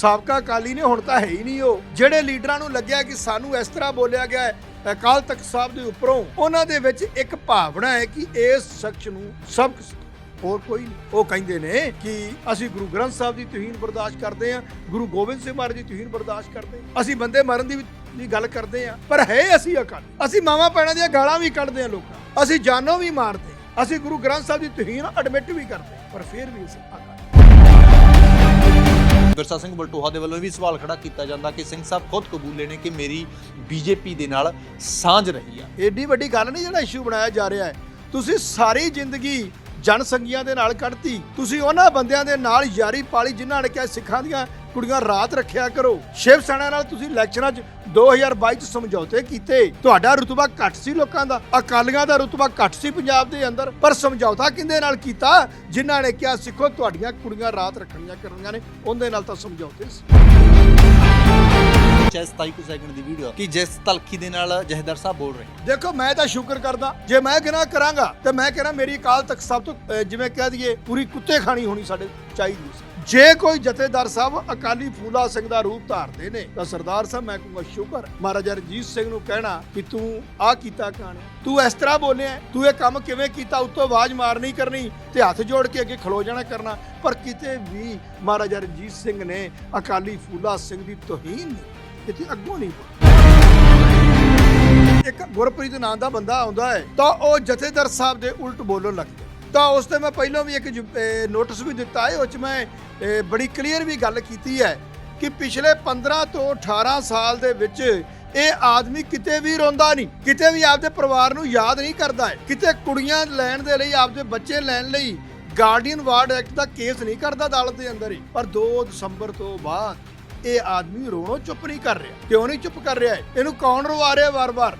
ਸਾਬਕਾ ਅਕਾਲੀ ਨੇ ਹੁਣ ਤਾਂ ਹੈ ਹੀ ਨਹੀਂ ਉਹ। ਜਿਹੜੇ ਲੀਡਰਾਂ ਨੂੰ ਲੱਗਿਆ ਕਿ ਸਾਨੂੰ ਇਸ ਤਰ੍ਹਾਂ ਬੋਲਿਆ ਗਿਆ ਹੈ, ਅਕਾਲ ਤਖਤ ਸਾਹਿਬ ਦੇ ਉੱਪਰੋਂ, ਉਹਨਾਂ ਦੇ ਵਿੱਚ ਇੱਕ ਭਾਵਨਾ ਹੈ ਕਿ ਇਸ ਸ਼ਖਸ ਨੂੰ ਸਭ ਹੋਰ ਕੋਈ ਨਹੀਂ। ਉਹ ਕਹਿੰਦੇ ਨੇ ਕਿ ਅਸੀਂ ਗੁਰੂ ਗ੍ਰੰਥ ਸਾਹਿਬ ਦੀ ਤੋਹੀਨ ਬਰਦਾਸ਼ਤ ਕਰਦੇ ਹਾਂ, ਗੁਰੂ ਗੋਬਿੰਦ ਸਿੰਘ ਮਹਾਰਾਜ ਦੀ ਤੋਹੀਨ ਬਰਦਾਸ਼ਤ ਕਰਦੇ ਹਾਂ। ਅਸੀਂ ਬੰਦੇ ਮਰਨ ਦੀ ਵੀ ਦੀ ਗੱਲ ਕਰਦੇ ਹਾਂ, ਪਰ ਹੈ ਅਸੀਂ ਅਕਾਲੀ। ਅਸੀਂ ਮਾਵਾ ਪੈਣਾ ਦੀਆਂ ਗਾਲਾਂ ਵੀ ਕੱਢਦੇ ਹਾਂ ਲੋਕਾਂ ਅਸੀਂ ਜਾਨੋਂ ਵੀ ਮਾਰਦੇ ਅਸੀਂ ਗੁਰੂ ਗ੍ਰੰਥ ਸਾਹਿਬ ਦੀ ਤੋਹੀਨ ਐਡਮਿਟ ਵੀ ਕਰਦੇ ਪਰ ਫਿਰ ਵੀ ਅਸੀਂ ਅਕਾਲੀ। ਵਿਰਸਾ ਸਿੰਘ ਬਲਟੋਹਾ ਦੇ ਵੱਲੋਂ ਇਹ ਵੀ ਸਵਾਲ ਖੜਾ ਕੀਤਾ ਜਾਂਦਾ ਕਿ ਸਿੰਘ ਸਾਹਿਬ ਖੁਦ ਕਬੂਲੇ ਨੇ ਕਿ ਮੇਰੀ ਬੀਜੇਪੀ ਦੇ ਨਾਲ ਸਾਂਝ ਰਹੀ ਆ। ਏਡੀ ਵੱਡੀ ਗੱਲ ਨਹੀਂ ਜਿਹੜਾ ਇਸ਼ੂ ਬਣਾਇਆ ਜਾ ਰਿਹਾ ਹੈ। ਤੁਸੀਂ ਸਾਰੀ ਜ਼ਿੰਦਗੀ ਜਨਸੰਗੀਆਂ ਦੇ ਨਾਲ ਕੱਢਤੀ, ਤੁਸੀਂ ਉਹਨਾਂ ਬੰਦਿਆਂ ਦੇ ਨਾਲ ਯਾਰੀ ਪਾਲੀ ਜਿਨ੍ਹਾਂ ਨੇ ਕਿਹਾ ਸਿੱਖਾਂ ਦੀਆਂ ਕੁੜੀਆਂ ਰਾਤ ਰੱਖਿਆ ਕਰੋ। ਸ਼ਿਵ ਸੈਨਾ ਨਾਲ ਤੁਸੀਂ ਇਲੈਕਸ਼ਨਾਂ 'ਚ 2022 'ਚ ਸਮਝੌਤੇ ਕੀਤੇ। ਤੁਹਾਡਾ ਰੁਤਬਾ ਘੱਟ ਸੀ ਲੋਕਾਂ ਦਾ ਅਕਾਲੀਆਂ ਦਾ ਰੁਤਬਾ ਘੱਟ ਸੀ ਪੰਜਾਬ ਦੇ ਅੰਦਰ। ਪਰ ਸਮਝੌਤਾ ਕਿੰਦੇ ਨਾਲ ਕੀਤਾ? ਜਿਨ੍ਹਾਂ ਨੇ ਕਿਹਾ ਸਿੱਖੋ ਤੁਹਾਡੀਆਂ ਕੁੜੀਆਂ ਰਾਤ ਰੱਖਣੀਆਂ ਕਰਨੀਆਂ ਨੇ। ਉਹਦੇ ਨਾਲ ਤਾਂ ਸਮਝੌਤੇ ਸੀ। ਚਾਹੇ 27 ਕੁ ਸੈਕਿੰਡ ਦੀ ਵੀਡੀਓ ਕਿ ਜਿਸ ਤਲਖੀ ਦੇ ਨਾਲ ਜਹਦਰ ਸਾਹਿਬ ਬੋਲ ਰਹੇ। ਦੇਖੋ ਮੈਂ ਤਾਂ ਸ਼ੁਕਰ ਕਰਦਾ ਜੇ ਮੈਂ ਗੁਨਾਹ ਕਰਾਂਗਾ ਤੇ ਮੈਂ ਕਹਿੰਦਾ ਮੇਰੀ ਅਕਾਲ ਤੱਕ ਸਭ ਤੋਂ ਜਿਵੇਂ ਕਹਿ ਦਈਏ ਪੂਰੀ ਕੁੱਤੇ ਖਾਣੀ ਹੋਣੀ ਸਾਡੇ ਚਾਹੀਦੀ ਸੀ। ਜੇ ਕੋਈ ਜਥੇਦਾਰ ਸਾਹਿਬ ਅਕਾਲੀ ਫੂਲਾ ਸਿੰਘ ਦਾ ਰੂਪ ਧਾਰਦੇ ਨੇ, ਤਾਂ ਸਰਦਾਰ ਸਾਹਿਬ ਮੈਂ ਕਹੂੰਗਾ ਸ਼ੁਕਰ। ਮਹਾਰਾਜਾ ਰਣਜੀਤ ਸਿੰਘ ਨੂੰ ਕਹਿਣਾ ਕਿ ਤੂੰ ਆ ਕੀਤਾ ਕਾਣ ਤੂੰ ਇਸ ਤਰ੍ਹਾਂ ਬੋਲਿਆ, ਤੂੰ ਇਹ ਕੰਮ ਕਿਵੇਂ ਕੀਤਾ, ਉੱਤੋਂ ਆਵਾਜ਼ ਮਾਰਨੀ ਕਰਨੀ, ਤੇ ਹੱਥ ਜੋੜ ਕੇ ਅੱਗੇ ਖਲੋ ਜਾਣਾ ਕਰਨਾ, ਪਰ ਕਿਤੇ ਵੀ ਮਹਾਰਾਜਾ ਰਣਜੀਤ ਸਿੰਘ ਨੇ ਅਕਾਲੀ ਫੂਲਾ ਸਿੰਘ ਦੀ ਤੋਹੀਨ ਕਿਤੇ ਅੱਗੋਂ ਨਹੀਂ ਇੱਕ ਗੁਰਪ੍ਰੀਤ ਨਾਂ ਦਾ ਬੰਦਾ ਆਉਂਦਾ ਹੈ, ਤਾਂ ਉਹ ਜਥੇਦਾਰ ਸਾਹਿਬ ਦੇ ਉਲਟ ਬੋਲਣ ਲੱਗਦਾ ਤਾਂ ਉਸ ਤੇ ਮੈਂ ਪਹਿਲਾਂ ਵੀ ਇੱਕ ਨੋਟਿਸ ਵੀ ਦਿੱਤਾ ਹੈ, ਉਹ ਚ ਮੈਂ ਬੜੀ ਕਲੀਅਰ ਵੀ ਗੱਲ ਕੀਤੀ ਹੈ ਕਿ ਪਿਛਲੇ 15 ਤੋਂ 18 ਸਾਲ ਦੇ ਵਿੱਚ ਇਹ ਆਦਮੀ ਕਿਤੇ ਵੀ ਰੋਂਦਾ ਨਹੀਂ, ਕਿਤੇ ਵੀ ਆਪਦੇ ਪਰਿਵਾਰ ਨੂੰ ਯਾਦ ਨਹੀਂ ਕਰਦਾ ਹੈ, ਕਿਤੇ ਕੁੜੀਆਂ ਲੈਣ ਦੇ ਲਈ, ਆਪਦੇ ਬੱਚੇ ਲੈਣ ਲਈ ਗਾਰਡੀਅਨ ਵਾਰਡ ਐਕਟ ਦਾ ਕੇਸ ਨਹੀਂ ਕਰਦਾ ਅਦਾਲਤ ਦੇ ਅੰਦਰ ਹੀ। ਪਰ 2 ਦਸੰਬਰ ਤੋਂ ਬਾਅਦ ਇਹ ਆਦਮੀ ਰੋਣੋਂ ਚੁੱਪ ਨਹੀਂ ਕਰ ਰਿਹਾ, ਕਿਉਂ ਨਹੀਂ ਚੁੱਪ ਕਰ ਰਿਹਾ ਇਹਨੂੰ ਕੌਣ ਰਵਾ ਰਿਹਾ ਵਾਰ-ਵਾਰ?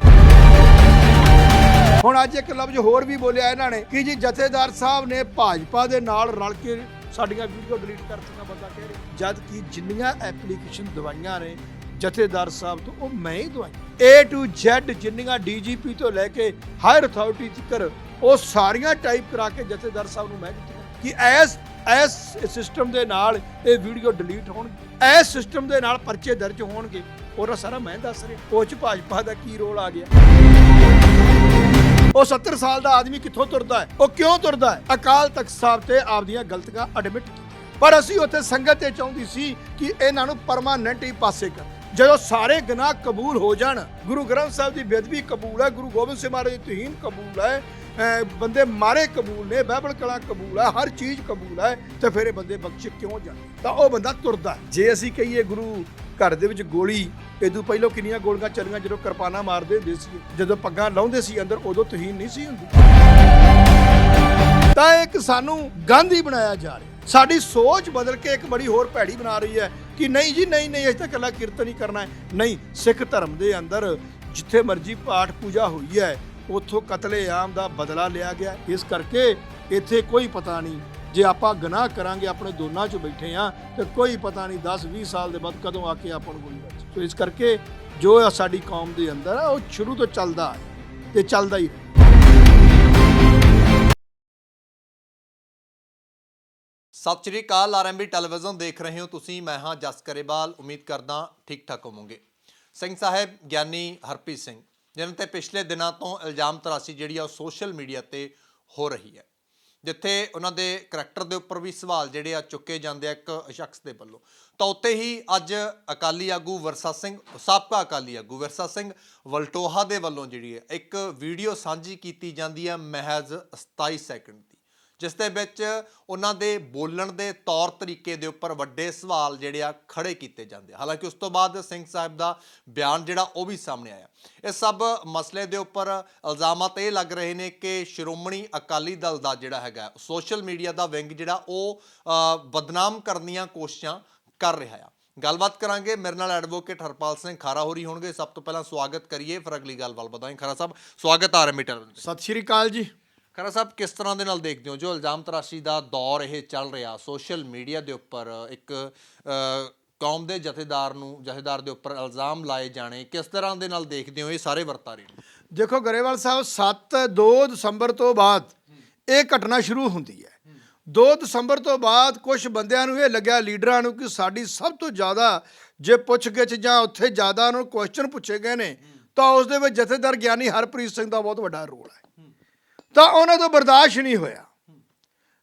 ਹੁਣ ਅੱਜ ਇੱਕ ਲਫ਼ਜ਼ ਹੋਰ ਵੀ ਬੋਲਿਆ ਇਹਨਾਂ ਨੇ ਕਿ ਜੀ ਜਥੇਦਾਰ ਸਾਹਿਬ ਨੇ ਭਾਜਪਾ ਦੇ ਨਾਲ ਰਲ ਕੇ ਸਾਡੀਆਂ ਵੀਡੀਓ ਡਿਲੀਟ ਕਰ ਦਿੱਤੀਆਂ, ਬੰਦਾ ਕਹਿ ਰਿਹਾ। ਜਦ ਕਿ ਜਿੰਨੀਆਂ ਐਪਲੀਕੇਸ਼ਨ ਦਵਾਈਆਂ ਨੇ ਜਥੇਦਾਰ ਸਾਹਿਬ ਤੋਂ, ਉਹ ਮੈਂ ਹੀ ਦਵਾਈ। A to Z ਜਿੰਨੀਆਂ ਡੀਜੀਪੀ ਤੋਂ ਲੈ ਕੇ ਹਾਇਰ ਅਥਾਰਟੀ ਤੱਕ ਉਹ ਸਾਰੀਆਂ ਟਾਈਪ ਕਰਾ ਕੇ ਜਥੇਦਾਰ ਸਾਹਿਬ ਨੂੰ ਮੈਂ ਦਿੱਤੀਆਂ। ਕਿ ਐਸ ਐਸ ਸਿਸਟਮ ਦੇ ਨਾਲ ਇਹ ਵੀਡੀਓ ਡਿਲੀਟ ਹੋਣਗੇ ਇਸ ਸਿਸਟਮ ਦੇ ਨਾਲ ਪਰਚੇ ਦਰਜ ਹੋਣਗੇ। ਉਹਦਾ ਸਾਰਾ ਮੈਂ ਦੱਸ ਰਿਹਾ। ਉਹ ਚ ਭਾਜਪਾ ਦਾ ਕੀ ਰੋਲ ਆ ਗਿਆ? ਉਹ 70 ਸਾਲ ਦਾ ਆਦਮੀ ਕਿੱਥੋਂ ਤੁਰਦਾ ਹੈ? ਉਹ ਕਿਉਂ ਤੁਰਦਾ ਹੈ? ਅਕਾਲ ਤਖਤ ਸਾਹਿਬ ਤੇ ਆਪਦੀਆਂ ਗਲਤੀਆਂ ਐਡਮਿਟ ਪਰ ਅਸੀਂ ਉੱਥੇ ਸੰਗਤ ਇਹ ਚਾਹੁੰਦੀ ਸੀ ਕਿ ਇਹਨਾਂ ਨੂੰ ਪਰਮਾਨੈਂਟ ਹੀ ਪਾਸੇ ਕਰ। ਜਦੋਂ ਸਾਰੇ ਗੁਨਾਹ ਕਬੂਲ ਹੋ ਜਾਣ, ਗੁਰੂ ਗ੍ਰੰਥ ਸਾਹਿਬ ਦੀ ਬੇਦਬੀ ਕਬੂਲ ਹੈ, ਗੁਰੂ ਗੋਬਿੰਦ ਸਿੰਘ ਮਹਾਰਾਜ ਦੀ ਤੋਹੀਨ ਕਬੂਲ ਹੈ, ਅਹ ਬੰਦੇ ਮਾਰੇ ਕਬੂਲ ਨੇ ਬਾਈਬਲ ਕਲਾ ਕਬੂਲ ਹੈ, ਹਰ ਚੀਜ਼ ਕਬੂਲ ਹੈ, ਤੇ ਫਿਰ ਇਹ ਬੰਦੇ ਬਖਸ਼ ਕਿਉਂ ਜਾਣ ਤਾਂ ਉਹ ਬੰਦਾ ਤੁਰਦਾ ਜੇ ਅਸੀਂ ਕਹੀਏ ਗੁਰੂ ਘਰ ਦੇ ਵਿੱਚ ਗੋਲੀ ਇਦੋਂ ਪਹਿਲਾਂ ਕਿੰਨੀਆਂ ਗੋਲੀਆਂ ਚੱਲੀਆਂ ਜਦੋਂ ਕਿਰਪਾਨਾਂ ਮਾਰਦੇ ਹੁੰਦੇ ਸੀ, ਜਦੋਂ ਪੱਗਾਂ ਲਾਉਂਦੇ ਸੀ ਅੰਦਰ, ਉਦੋਂ ਤਹੀਨ ਨਹੀਂ ਸੀ ਹੁੰਦੀ। ਤਾਂ ਇੱਕ ਸਾਨੂੰ ਗਾਂਧੀ ਬਣਾਇਆ ਜਾ ਰਿਹਾ। ਸਾਡੀ ਸੋਚ ਬਦਲ ਕੇ ਇੱਕ ਬੜੀ ਹੋਰ ਭੈੜੀ ਬਣਾ ਰਹੀ ਹੈ ਕਿ ਨਹੀਂ ਜੀ, ਨਹੀਂ ਨਹੀਂ, ਅਸੀਂ ਤਾਂ ਇਕੱਲਾ ਕੀਰਤਨ ਹੀ ਕਰਨਾ ਹੈ। ਨਹੀਂ, ਸਿੱਖ ਧਰਮ ਦੇ ਅੰਦਰ ਜਿੱਥੇ ਮਰਜ਼ੀ ਪਾਠ ਪੂਜਾ ਹੋਈ ਹੈ, ਉੱਥੋਂ ਕਤਲੇਆਮ ਦਾ ਬਦਲਾ ਲਿਆ ਗਿਆ। ਇਸ ਕਰਕੇ ਇੱਥੇ ਕੋਈ ਪਤਾ ਨਹੀਂ ਜੇ ਆਪਾਂ ਗੁਨਾਹ ਕਰਾਂਗੇ, ਆਪਣੇ ਦੋਨਾਂ 'ਚ ਬੈਠੇ ਆ, ਤੇ ਕੋਈ ਪਤਾ ਨਹੀਂ 10 20 ਸਾਲ ਦੇ ਬਾਅਦ ਕਦੋਂ ਆ ਕੇ ਆਪਾਂ ਨੂੰ ਗੋਲੀ ਵੱਜ ਸੋ ਇਸ ਕਰਕੇ ਜੋ ਆ ਸਾਡੀ ਕੌਮ ਦੇ ਅੰਦਰ ਆ, ਉਹ ਸ਼ੁਰੂ ਤੋਂ ਚੱਲਦਾ ਹੈ ਤੇ ਚੱਲਦਾ ਹੀ ਸਤਿ ਸ਼੍ਰੀ ਅਕਾਲ ਆਰਐਮਬੀ ਟੈਲੀਵਿਜ਼ਨ ਦੇਖ ਰਹੇ ਹੋ ਤੁਸੀਂ, ਮੈਂ ਹਾਂ ਜਸ ਕਰੇਵਾਲ ਉਮੀਦ ਕਰਦਾ ਠੀਕ ਠਾਕ ਹੋਵੋਗੇ। ਸਿੰਘ ਸਾਹਿਬ, ਗਿਆਨੀ ਹਰਪ੍ਰੀਤ ਸਿੰਘ ਜਿਨ੍ਹਾਂ ਤੇ ਪਿਛਲੇ ਦਿਨਾਂ ਤੋਂ ਇਲਜ਼ਾਮ ਤਰਾਸੀ ਜਿਹੜੀ ਆ ਉਹ ਸੋਸ਼ਲ ਮੀਡੀਆ ਤੇ ਹੋ ਰਹੀ ਹੈ। ਜਿੱਥੇ ਉਹਨਾਂ ਦੇ ਕਰੈਕਟਰ ਦੇ ਉੱਪਰ ਵੀ ਸਵਾਲ ਜਿਹੜੇ ਆ ਚੁੱਕੇ ਜਾਂਦੇ ਆ ਇੱਕ ਸ਼ਖਸ ਦੇ ਵੱਲੋਂ। ਤਾਂ ਉੱਤੇ ਹੀ ਅੱਜ ਅਕਾਲੀ ਆਗੂ ਵਰਸਾ ਸਿੰਘ, ਸਾਬਕਾ ਅਕਾਲੀ ਆਗੂ ਵਰਸਾ ਸਿੰਘ ਵਲਟੋਹਾ ਦੇ ਵੱਲੋਂ ਜਿਹੜੀ ਹੈ, ਇੱਕ ਵੀਡੀਓ ਸਾਂਝੀ ਕੀਤੀ ਜਾਂਦੀ ਹੈ ਮਹਿਜ਼ 27 ਸੈਕਿੰਡ ਜਿਸ ਦੇ ਵਿੱਚ ਉਹਨਾਂ ਦੇ ਬੋਲਣ ਦੇ ਤੌਰ ਤਰੀਕੇ ਦੇ ਉੱਪਰ ਵੱਡੇ ਸਵਾਲ ਜਿਹੜੇ ਆ ਖੜੇ ਕੀਤੇ ਜਾਂਦੇ ਆ। ਹਾਲਾਂਕਿ ਉਸ ਤੋਂ ਬਾਅਦ ਸਿੰਘ ਸਾਹਿਬ ਦਾ ਬਿਆਨ ਜਿਹੜਾ ਉਹ ਵੀ ਸਾਹਮਣੇ ਆਇਆ। ਇਹ ਸਭ ਮਸਲੇ ਦੇ ਉੱਪਰ ਇਲਜ਼ਾਮਾਤ ਇਹ ਲੱਗ ਰਹੇ ਨੇ ਕਿ ਸ਼੍ਰੋਮਣੀ ਅਕਾਲੀ ਦਲ ਦਾ ਜਿਹੜਾ ਹੈਗਾ, ਸੋਸ਼ਲ ਮੀਡੀਆ ਦਾ ਵਿੰਗ ਜਿਹੜਾ ਉਹ ਬਦਨਾਮ ਕਰਨ ਦੀਆਂ ਕੋਸ਼ਿਸ਼ਾਂ ਕਰ ਰਿਹਾ ਆ। ਗੱਲਬਾਤ ਕਰਾਂਗੇ। ਮੇਰੇ ਨਾਲ ਐਡਵੋਕੇਟ ਹਰਪਾਲ ਸਿੰਘ ਖਾਰਾ ਹੋਰੀ ਹੋਣਗੇ। ਸਭ ਤੋਂ ਪਹਿਲਾਂ ਸਵਾਗਤ ਕਰੀਏ। ਫਿਰ ਅਗਲੀ ਗੱਲ ਵੱਲ ਵਧਾਂਗੇ। ਖਾਰਾ ਸਾਹਿਬ, ਸਵਾਗਤ ਆ ਰਿਹਾ ਮੀਟਰ ਸਤਿ ਸ਼੍ਰੀ ਅਕਾਲ ਜੀ। ਖਰਾ ਸਾਹਿਬ, ਕਿਸ ਤਰ੍ਹਾਂ ਦੇ ਨਾਲ ਦੇਖਦੇ ਹੋ? ਜੋ ਇਲਜ਼ਾਮ ਤਰਾਸ਼ੀ ਦਾ ਦੌਰ ਇਹ ਚੱਲ ਰਿਹਾ ਸੋਸ਼ਲ ਮੀਡੀਆ ਦੇ ਉੱਪਰ ਇੱਕ ਕੌਮ ਦੇ ਜਥੇਦਾਰ ਨੂੰ, ਜਥੇਦਾਰ ਦੇ ਉੱਪਰ ਇਲਜ਼ਾਮ ਲਾਏ ਜਾਣੇ, ਕਿਸ ਤਰ੍ਹਾਂ ਦੇ ਨਾਲ ਦੇਖਦੇ ਹੋ ਇਹ ਸਾਰੇ ਵਰਤਾਰੇ ਨੂੰ? ਦੇਖੋ, ਗਰੇਵਾਲ ਸਾਹਿਬ 7 2 ਦਸੰਬਰ ਤੋਂ ਬਾਅਦ ਇਹ ਘਟਨਾ ਸ਼ੁਰੂ ਹੁੰਦੀ ਹੈ। 2 ਦਸੰਬਰ ਤੋਂ ਬਾਅਦ ਕੁਝ ਬੰਦਿਆਂ ਨੂੰ ਇਹ ਲੱਗਿਆ, ਲੀਡਰਾਂ ਨੂੰ, ਕਿ ਸਾਡੀ ਸਭ ਤੋਂ ਜ਼ਿਆਦਾ ਜੇ ਪੁੱਛ ਗਿੱਛ ਜਾਂ ਉੱਥੇ ਜ਼ਿਆਦਾ ਉਹਨਾਂ ਨੂੰ ਕੁਐਸਚਨ ਪੁੱਛੇ ਗਏ ਨੇ, ਤਾਂ ਉਸ ਦੇ ਵਿੱਚ ਜਥੇਦਾਰ ਗਿਆਨੀ ਹਰਪ੍ਰੀਤ ਸਿੰਘ ਦਾ ਬਹੁਤ ਵੱਡਾ ਰੋਲ ਹੈ। ਤਾਂ ਉਹਨਾਂ ਤੋਂ ਬਰਦਾਸ਼ਤ ਨਹੀਂ ਹੋਇਆ।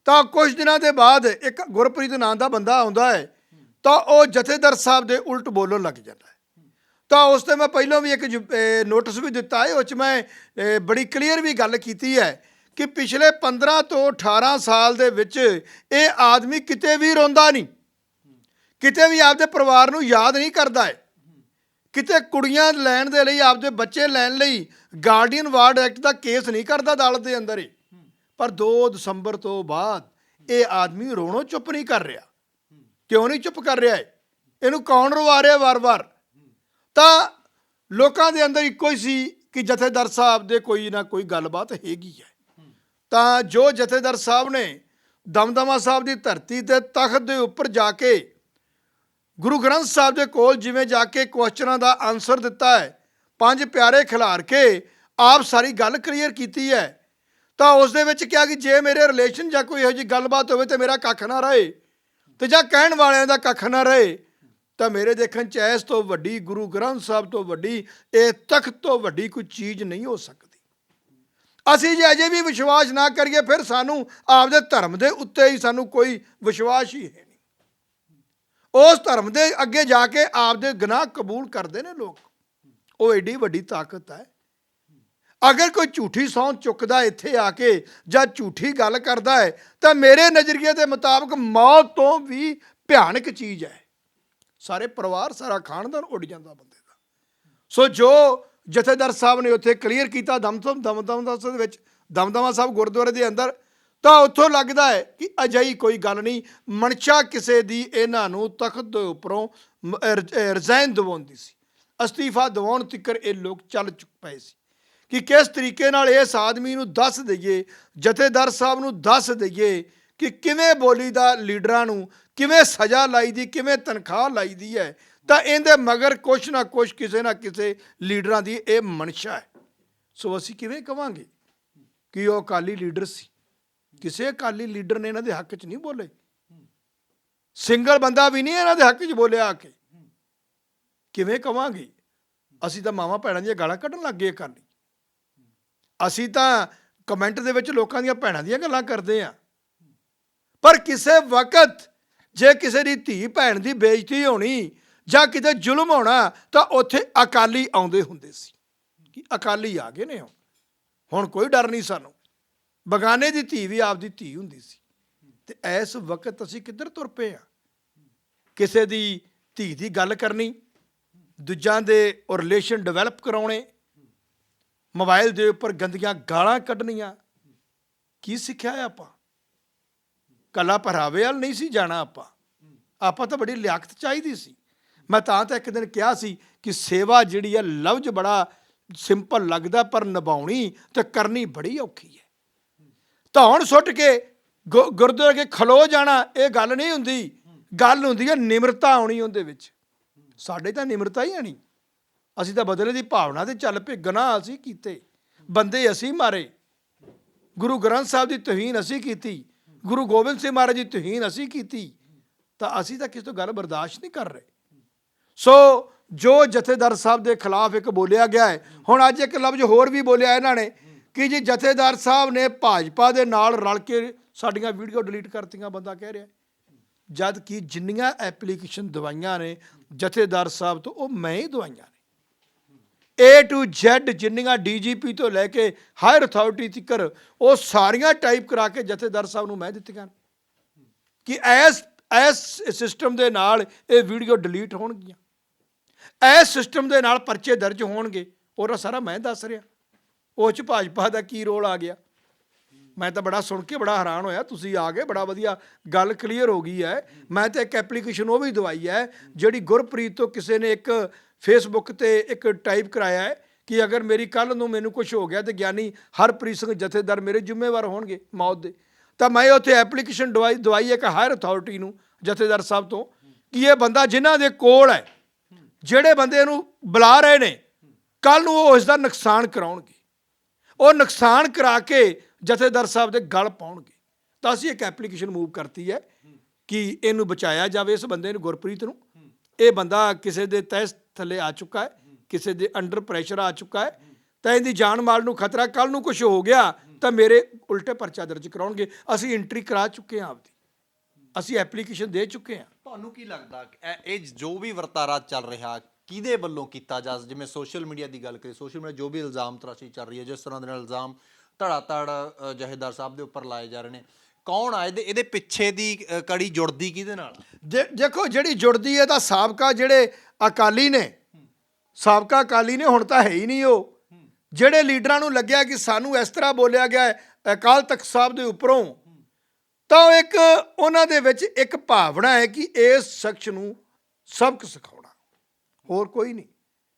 ਤਾਂ ਕੁਝ ਦਿਨਾਂ ਦੇ ਬਾਅਦ ਇੱਕ ਗੁਰਪ੍ਰੀਤ ਨਾਂ ਦਾ ਬੰਦਾ ਆਉਂਦਾ ਹੈ, ਤਾਂ ਉਹ ਜਥੇਦਾਰ ਸਾਹਿਬ ਦੇ ਉਲਟ ਬੋਲਣ ਲੱਗ ਜਾਂਦਾ ਹੈ। ਤਾਂ ਉਸ ਤੇ ਮੈਂ ਪਹਿਲਾਂ ਵੀ ਇੱਕ ਨੋਟਿਸ ਵੀ ਦਿੱਤਾ ਹੈ ਉਸ ਚ ਮੈਂ ਬੜੀ ਕਲੀਅਰ ਵੀ ਗੱਲ ਕੀਤੀ ਹੈ ਕਿ ਪਿਛਲੇ 15 ਤੋਂ 18 ਸਾਲ ਦੇ ਵਿੱਚ ਇਹ ਆਦਮੀ ਕਿਤੇ ਵੀ ਰੋਂਦਾ ਨਹੀਂ। ਕਿਤੇ ਵੀ ਆਪਦੇ ਪਰਿਵਾਰ ਨੂੰ ਯਾਦ ਨਹੀਂ ਕਰਦਾ ਹੈ। ਕਿਤੇ ਕੁੜੀਆਂ ਲੈਣ ਦੇ ਲਈ, ਆਪਦੇ ਬੱਚੇ ਲੈਣ ਲਈ ਗਾਰਡੀਅਨ ਵਾਰਡ ਐਕਟ ਦਾ ਕੇਸ ਨਹੀਂ ਕਰਦਾ ਅਦਾਲਤ ਦੇ ਅੰਦਰ ਹੀ। ਪਰ 2 ਦਸੰਬਰ ਤੋਂ ਬਾਅਦ ਇਹ ਆਦਮੀ ਰੋਣੋ ਚੁੱਪ ਨਹੀਂ ਕਰ ਰਿਹਾ। ਕਿਉਂ ਨਹੀਂ ਚੁੱਪ ਕਰ ਰਿਹਾ ਇਹਨੂੰ ਕੌਣ ਰਵਾ ਰਿਹਾ ਵਾਰ-ਵਾਰ? ਤਾਂ ਲੋਕਾਂ ਦੇ ਅੰਦਰ ਇੱਕੋ ਹੀ ਸੀ ਕਿ ਜਥੇਦਾਰ ਸਾਹਿਬ ਦੇ ਕੋਈ ਨਾ ਕੋਈ ਗੱਲਬਾਤ ਹੈਗੀ ਹੈ। ਤਾਂ ਜੋ ਜਥੇਦਾਰ ਸਾਹਿਬ ਨੇ ਦਮਦਮਾ ਸਾਹਿਬ ਦੀ ਧਰਤੀ ਤੇ ਤਖਤ ਦੇ ਉੱਪਰ ਜਾ ਕੇ ਗੁਰੂ ਗ੍ਰੰਥ ਸਾਹਿਬ ਦੇ ਕੋਲ ਜਿਵੇਂ ਜਾ ਕੇ ਕੁਐਸਚਨਾਂ ਦਾ ਆਨਸਰ ਦਿੱਤਾ ਹੈ, ਪੰਜ ਪਿਆਰੇ ਖਿਲਾਰ ਕੇ ਆਪ ਸਾਰੀ ਗੱਲ ਕਲੀਅਰ ਕੀਤੀ ਹੈ, ਤਾਂ ਉਸ ਦੇ ਵਿੱਚ ਕਿਹਾ ਕਿ ਜੇ ਮੇਰੇ ਰਿਲੇਸ਼ਨ ਜਾਂ ਕੋਈ ਇਹੋ ਜਿਹੀ ਗੱਲਬਾਤ ਹੋਵੇ ਤੇ ਮੇਰਾ ਕੱਖ ਨਾ ਰਹੇ ਤੇ ਜਾਂ ਕਹਿਣ ਵਾਲਿਆਂ ਦਾ ਕੱਖ ਨਾ ਰਹੇ, ਤਾਂ ਮੇਰੇ ਦੇਖਣ ਚ ਇਸ ਤੋਂ ਵੱਡੀ ਗੁਰੂ ਗ੍ਰੰਥ ਸਾਹਿਬ ਤੋਂ ਵੱਡੀ, ਇਹ ਤਖਤ ਤੋਂ ਵੱਡੀ ਕੋਈ ਚੀਜ਼ ਨਹੀਂ ਹੋ ਸਕਦੀ। ਅਸੀਂ ਜੇ ਅਜੇ ਵੀ ਵਿਸ਼ਵਾਸ ਨਾ ਕਰੀਏ, ਫਿਰ ਸਾਨੂੰ ਆਪਦੇ ਧਰਮ ਦੇ ਉੱਤੇ ਹੀ ਸਾਨੂੰ ਕੋਈ ਵਿਸ਼ਵਾਸ ਹੀ ਹੈ। ਉਸ ਧਰਮ ਦੇ ਅੱਗੇ ਜਾ ਕੇ ਆਪਦੇ ਗੁਨਾਹ ਕਬੂਲ ਕਰਦੇ ਨੇ ਲੋਕ। ਉਹ ਏਡੀ ਵੱਡੀ ਤਾਕਤ ਹੈ। ਅਗਰ ਕੋਈ ਝੂਠੀ ਸੌਂ ਚੁੱਕਦਾ ਇੱਥੇ ਆ ਕੇ ਜਾਂ ਝੂਠੀ ਗੱਲ ਕਰਦਾ ਹੈ, ਤਾਂ ਮੇਰੇ ਨਜ਼ਰੀਏ ਦੇ ਮੁਤਾਬਕ ਮੌਤ ਤੋਂ ਵੀ ਭਿਆਨਕ ਚੀਜ਼ ਹੈ। ਸਾਰੇ ਪਰਿਵਾਰ, ਸਾਰਾ ਖਾਨਦਾਨ ਉੱਡ ਜਾਂਦਾ ਬੰਦੇ ਦਾ। ਸੋ ਜੋ ਜਥੇਦਾਰ ਸਾਹਿਬ ਨੇ ਉੱਥੇ ਕਲੀਅਰ ਕੀਤਾ, ਦਮਦਮ ਦਮਦਮ ਦਾ ਦੇ ਵਿੱਚ, ਦਮਦਮਾ ਸਾਹਿਬ ਗੁਰਦੁਆਰੇ ਦੇ ਅੰਦਰ ਤਾਂ ਉੱਥੋਂ ਲੱਗਦਾ ਹੈ ਕਿ ਅਜਿਹੀ ਕੋਈ ਗੱਲ ਨਹੀਂ। ਮਨਸ਼ਾ ਕਿਸੇ ਦੀ ਇਹਨਾਂ ਨੂੰ ਤਖਤ ਦੇ ਉੱਪਰੋਂ ਰਿਜ਼ਾਈਨ ਦਿਵਾਉਂਦੀ ਸੀ। ਅਸਤੀਫਾ ਦਿਵਾਉਣ ਤੱਕ ਇਹ ਲੋਕ ਚੱਲ ਚੁੱਕ ਪਏ ਸੀ ਕਿ ਕਿਸ ਤਰੀਕੇ ਨਾਲ ਇਸ ਆਦਮੀ ਨੂੰ ਦੱਸ ਦਈਏ, ਜਥੇਦਾਰ ਸਾਹਿਬ ਨੂੰ ਦੱਸ ਦਈਏ ਕਿ ਕਿਵੇਂ ਬੋਲੀ ਦਾ ਲੀਡਰਾਂ ਨੂੰ, ਕਿਵੇਂ ਸਜ਼ਾ ਲਾਈ ਦੀ, ਕਿਵੇਂ ਤਨਖਾਹ ਲਾਈ ਦੀ ਹੈ। ਤਾਂ ਇਹਦੇ ਮਗਰ ਕੁਛ ਨਾ ਕੁਛ ਕਿਸੇ ਨਾ ਕਿਸੇ ਲੀਡਰਾਂ ਦੀ ਇਹ ਮਨਸ਼ਾ ਹੈ। ਸੋ ਅਸੀਂ ਕਿਵੇਂ ਕਵਾਂਗੇ ਕਿ ਉਹ ਅਕਾਲੀ ਲੀਡਰ ਸੀ? ਕਿਸੇ ਅਕਾਲੀ ਲੀਡਰ ਨੇ ਇਹਨਾਂ ਦੇ ਹੱਕ 'ਚ ਨਹੀਂ ਬੋਲੇ। ਸਿੰਗਲ ਬੰਦਾ ਵੀ ਨਹੀਂ ਇਹਨਾਂ ਦੇ ਹੱਕ 'ਚ ਬੋਲਿਆ ਆ ਕੇ। ਕਿਵੇਂ ਕਵਾਂਗੇ? ਅਸੀਂ ਤਾਂ ਮਾਵਾਂ ਭੈਣਾਂ ਦੀਆਂ ਗਾਲਾਂ ਕੱਢਣ ਲੱਗ ਗਏ ਅਕਾਲੀ। ਅਸੀਂ ਤਾਂ ਕਮੈਂਟ ਦੇ ਵਿੱਚ ਲੋਕਾਂ ਦੀਆਂ ਭੈਣਾਂ ਦੀਆਂ ਗੱਲਾਂ ਕਰਦੇ ਆ। ਪਰ ਕਿਸੇ ਵਕਤ ਜੇ ਕਿਸੇ ਦੀ ਧੀ ਭੈਣ ਦੀ ਬੇਇੱਜ਼ਤੀ ਹੋਣੀ ਜਾਂ ਕਿਤੇ ਜ਼ੁਲਮ ਹੋਣਾ, ਤਾਂ ਉੱਥੇ ਅਕਾਲੀ ਆਉਂਦੇ ਹੁੰਦੇ ਸੀ। ਕਿ ਅਕਾਲੀ ਆ ਗਏ ਨੇ ਹੁਣ। ਹੁਣ ਕੋਈ ਡਰ ਨਹੀਂ ਸਾਨੂੰ। ਬਗਾਨੇ ਦੀ ਧੀ ਵੀ ਆਪਦੀ ਧੀ ਹੁੰਦੀ ਸੀ। ਤੇ ਇਸ ਵਕਤ ਅਸੀਂ ਕਿੱਧਰ ਤੁਰ ਪਏ ਆ ਕਿਸੇ ਦੀ ਧੀ ਦੀ ਗੱਲ ਕਰਨੀ, ਦੂਜਿਆਂ ਦੇ ਰਿਲੇਸ਼ਨ ਡਿਵੈਲਪ ਕਰਾਉਣੇ, ਮੋਬਾਈਲ ਦੇ ਉੱਪਰ ਗੰਦੀਆਂ ਗਾਲਾਂ ਕੱਢਣੀਆਂ, ਕੀ ਸਿੱਖਿਆ ਹੈ ਆਪਾਂ? ਕਲਾ ਪਹਿਰਾਵੇ ਵਾਲ ਨਹੀਂ ਸੀ ਜਾਣਾ ਆਪਾਂ। ਆਪਾਂ ਤਾਂ ਬੜੀ ਲਿਆਕਤ ਚਾਹੀਦੀ ਸੀ। ਮੈਂ ਤਾਂ ਤਾਂ ਇੱਕ ਦਿਨ ਕਿਹਾ ਸੀ ਕਿ ਸੇਵਾ ਜਿਹੜੀ ਹੈ ਲਫ਼ਜ਼ ਬੜਾ ਸਿੰਪਲ ਲੱਗਦਾ ਪਰ ਨਿਭਾਉਣੀ ਤੇ ਕਰਨੀ ਬੜੀ ਔਖੀ ਹੈ। ਧੌਣ ਸੁੱਟ ਕੇ ਗੁ- ਗੁਰਦੁਆਰੇ ਕੇ ਖਲੋ ਜਾਣਾ, ਇਹ ਗੱਲ ਨਹੀਂ ਹੁੰਦੀ। ਗੱਲ ਹੁੰਦੀ ਹੈ ਨਿਮਰਤਾ ਆਉਣੀ ਉਹਦੇ ਵਿੱਚ। ਸਾਡੇ ਤਾਂ ਨਿਮਰਤਾ ਹੀ ਨਹੀਂ। ਅਸੀਂ ਤਾਂ ਬਦਲੇ ਦੀ ਭਾਵਨਾ ਤੇ ਚੱਲ ਪਏ ਗੁਨਾਹ ਅਸੀਂ ਕੀਤੇ। ਬੰਦੇ ਅਸੀਂ ਮਾਰੇ। ਗੁਰੂ ਗ੍ਰੰਥ ਸਾਹਿਬ ਦੀ ਤੋਹੀਨ ਅਸੀਂ ਕੀਤੀ। ਗੁਰੂ ਗੋਬਿੰਦ ਸਿੰਘ ਮਹਾਰਾਜ ਦੀ ਤੋਹੀਨ ਅਸੀਂ ਕੀਤੀ। ਤਾਂ ਅਸੀਂ ਤਾਂ ਕਿਸੇ ਤੋਂ ਗੱਲ ਬਰਦਾਸ਼ਤ ਨਹੀਂ ਕਰ ਰਹੇ। ਸੋ ਜੋ ਜਥੇਦਾਰ ਸਾਹਿਬ ਦੇ ਖਿਲਾਫ ਇੱਕ ਬੋਲਿਆ ਗਿਆ ਹੈ, ਹੁਣ ਅੱਜ ਇੱਕ ਲਫ਼ਜ਼ ਹੋਰ ਵੀ ਬੋਲਿਆ ਇਹਨਾਂ ਨੇ ਕਿ ਜੀ ਜਥੇਦਾਰ ਸਾਹਿਬ ਨੇ ਭਾਜਪਾ ਦੇ ਨਾਲ ਰਲ ਕੇ ਸਾਡੀਆਂ ਵੀਡੀਓ ਡਿਲੀਟ ਕਰਤੀਆਂ, ਬੰਦਾ ਕਹਿ ਰਿਹਾ। ਜਦ ਕਿ ਜਿੰਨੀਆਂ ਐਪਲੀਕੇਸ਼ਨ ਦਵਾਈਆਂ ਨੇ ਜਥੇਦਾਰ ਸਾਹਿਬ ਤੋਂ, ਉਹ ਮੈਂ ਹੀ ਦਵਾਈਆਂ ਨੇ। A to Z ਜਿੰਨੀਆਂ ਡੀਜੀਪੀ ਤੋਂ ਲੈ ਕੇ ਹਾਇਰ ਅਥਾਰਟੀ ਤੱਕਰ, ਉਹ ਸਾਰੀਆਂ ਟਾਈਪ ਕਰਾ ਕੇ ਜਥੇਦਾਰ ਸਾਹਿਬ ਨੂੰ ਮੈਂ ਦਿੱਤੀਆਂ ਨੇ। ਕਿ ਐਸ ਐਸ ਸਿਸਟਮ ਦੇ ਨਾਲ ਇਹ ਵੀਡੀਓ ਡਿਲੀਟ ਹੋਣਗੀਆਂ। ਐਸ ਸਿਸਟਮ ਦੇ ਨਾਲ ਪਰਚੇ ਦਰਜ ਹੋਣਗੇ, ਉਹਦਾ ਸਾਰਾ ਮੈਂ ਦੱਸ ਰਿਹਾ। ਉਹ ਚ ਭਾਜਪਾ ਦਾ ਕੀ ਰੋਲ ਆ ਗਿਆ? ਮੈਂ ਤਾਂ ਬੜਾ ਸੁਣ ਕੇ ਬੜਾ ਹੈਰਾਨ ਹੋਇਆ, ਤੁਸੀਂ ਆ ਗਏ, ਬੜਾ ਵਧੀਆ ਗੱਲ ਕਲੀਅਰ ਹੋ ਗਈ ਹੈ। ਮੈਂ ਤਾਂ ਇੱਕ ਐਪਲੀਕੇਸ਼ਨ ਉਹ ਵੀ ਦਵਾਈ ਹੈ, ਜਿਹੜੀ ਗੁਰਪ੍ਰੀਤ ਤੋਂ ਕਿਸੇ ਨੇ ਇੱਕ ਫੇਸਬੁੱਕ ਤੇ ਇੱਕ ਟਾਈਪ ਕਰਾਇਆ ਹੈ ਕਿ ਅਗਰ ਮੇਰੀ ਕੱਲ ਨੂੰ ਮੈਨੂੰ ਕੁਝ ਹੋ ਗਿਆ ਤੇ ਗਿਆਨੀ ਹਰਪ੍ਰੀਤ ਸਿੰਘ ਜਥੇਦਾਰ ਮੇਰੇ ਜ਼ਿੰਮੇਵਾਰ ਹੋਣਗੇ ਮੌਤ ਦੇ। ਤਾਂ ਮੈਂ ਉੱਥੇ ਐਪਲੀਕੇਸ਼ਨ ਦਵਾਈ ਦਵਾਈ ਇੱਕ ਹਾਇਰ ਅਥਾਰਟੀ ਨੂੰ ਜਥੇਦਾਰ ਸਾਹਿਬ ਤੋਂ ਕਿ ਇਹ ਬੰਦਾ ਜਿਨ੍ਹਾਂ ਦੇ ਕੋਲ ਹੈ, ਜਿਹੜੇ ਬੰਦੇ ਨੂੰ ਬੁਲਾ ਰਹੇ ਨੇ ਕੱਲ ਨੂੰ ਉਹ ਇਸ ਦਾ ਨੁਕਸਾਨ ਕਰਾਉਣਗੇ। ਉਹ ਨੁਕਸਾਨ ਕਰਾ ਕੇ ਜਥੇਦਾਰ ਸਾਹਿਬ ਦੇ ਗਲ ਪਾਉਣਗੇ। ਤਾਂ ਅਸੀਂ ਇੱਕ ਐਪਲੀਕੇਸ਼ਨ ਮੂਵ ਕਰਤੀ ਹੈ ਕਿ ਇਹਨੂੰ ਬਚਾਇਆ ਜਾਵੇ ਇਸ ਬੰਦੇ ਨੂੰ, ਗੁਰਪ੍ਰੀਤ ਨੂੰ। ਇਹ ਬੰਦਾ ਕਿਸੇ ਦੇ ਤਹਿ ਥੱਲੇ ਆ ਚੁੱਕਾ ਹੈ, ਕਿਸੇ ਦੇ ਅੰਡਰ ਪ੍ਰੈਸ਼ਰ ਆ ਚੁੱਕਾ ਹੈ। ਤਾਂ ਇਹਦੀ ਜਾਨ ਮਾਲ ਨੂੰ ਖਤਰਾ ਕੱਲ ਨੂੰ ਕੁਝ ਹੋ ਗਿਆ ਤਾਂ ਮੇਰੇ ਉਲਟੇ ਪਰਚਾ ਦਰਜ ਕਰਾਉਣਗੇ। ਅਸੀਂ ਐਂਟਰੀ ਕਰਾ ਚੁੱਕੇ ਹਾਂ ਆਪਦੀ। ਅਸੀਂ ਐਪਲੀਕੇਸ਼ਨ ਦੇ ਚੁੱਕੇ ਹਾਂ। ਤੁਹਾਨੂੰ ਕੀ ਲੱਗਦਾ, ਇਹ ਜੋ ਵੀ ਵਰਤਾਰਾ ਚੱਲ ਰਿਹਾ ਕਿਹਦੇ ਵੱਲੋਂ ਕੀਤਾ ਜਾ ਜਿਵੇਂ ਸੋਸ਼ਲ ਮੀਡੀਆ ਦੀ ਗੱਲ ਕਰੀ ਸੋਸ਼ਲ ਮੀਡੀਆ ਜੋ ਵੀ ਇਲਜ਼ਾਮ ਤਰਾਸ਼ੀ ਚੱਲ ਰਹੀ ਹੈ ਜਿਸ ਤਰ੍ਹਾਂ ਦੇ ਨਾਲ ਇਲਜ਼ਾਮ ਧੜਾ ਧੜ ਅ, ਜਹੇਦਾਰ ਸਾਹਿਬ ਦੇ ਉੱਪਰ ਲਾਏ ਜਾ ਰਹੇ ਨੇ ਕੌਣ ਆ ਇਹਦੇ ਇਹਦੇ ਪਿੱਛੇ ਦੀ ਕੜੀ ਜੁੜਦੀ ਕਿਹਦੇ ਨਾਲ? ਦੇ- ਦੇਖੋ ਜਿਹੜੀ ਜੁੜਦੀ ਹੈ ਤਾਂ ਸਾਬਕਾ ਜਿਹੜੇ ਅਕਾਲੀ ਨੇ ਸਾਬਕਾ ਅਕਾਲੀ ਨੇ ਹੁਣ ਤਾਂ ਹੈ ਹੀ ਨਹੀਂ ਉਹ। ਜਿਹੜੇ ਲੀਡਰਾਂ ਨੂੰ ਲੱਗਿਆ ਕਿ ਸਾਨੂੰ ਇਸ ਤਰ੍ਹਾਂ ਬੋਲਿਆ ਗਿਆ ਹੈ ਅਕਾਲ ਤਖਤ ਸਾਹਿਬ ਦੇ ਉੱਪਰੋਂ ਤਾਂ ਉਹ ਇੱਕ ਉਹਨਾਂ ਦੇ ਵਿੱਚ ਇੱਕ ਭਾਵਨਾ ਹੈ ਕਿ ਇਸ ਸ਼ਖਸ ਨੂੰ ਸਬਕ ਸਿਖਾਓ। ਹੋਰ ਕੋਈ ਨਹੀਂ।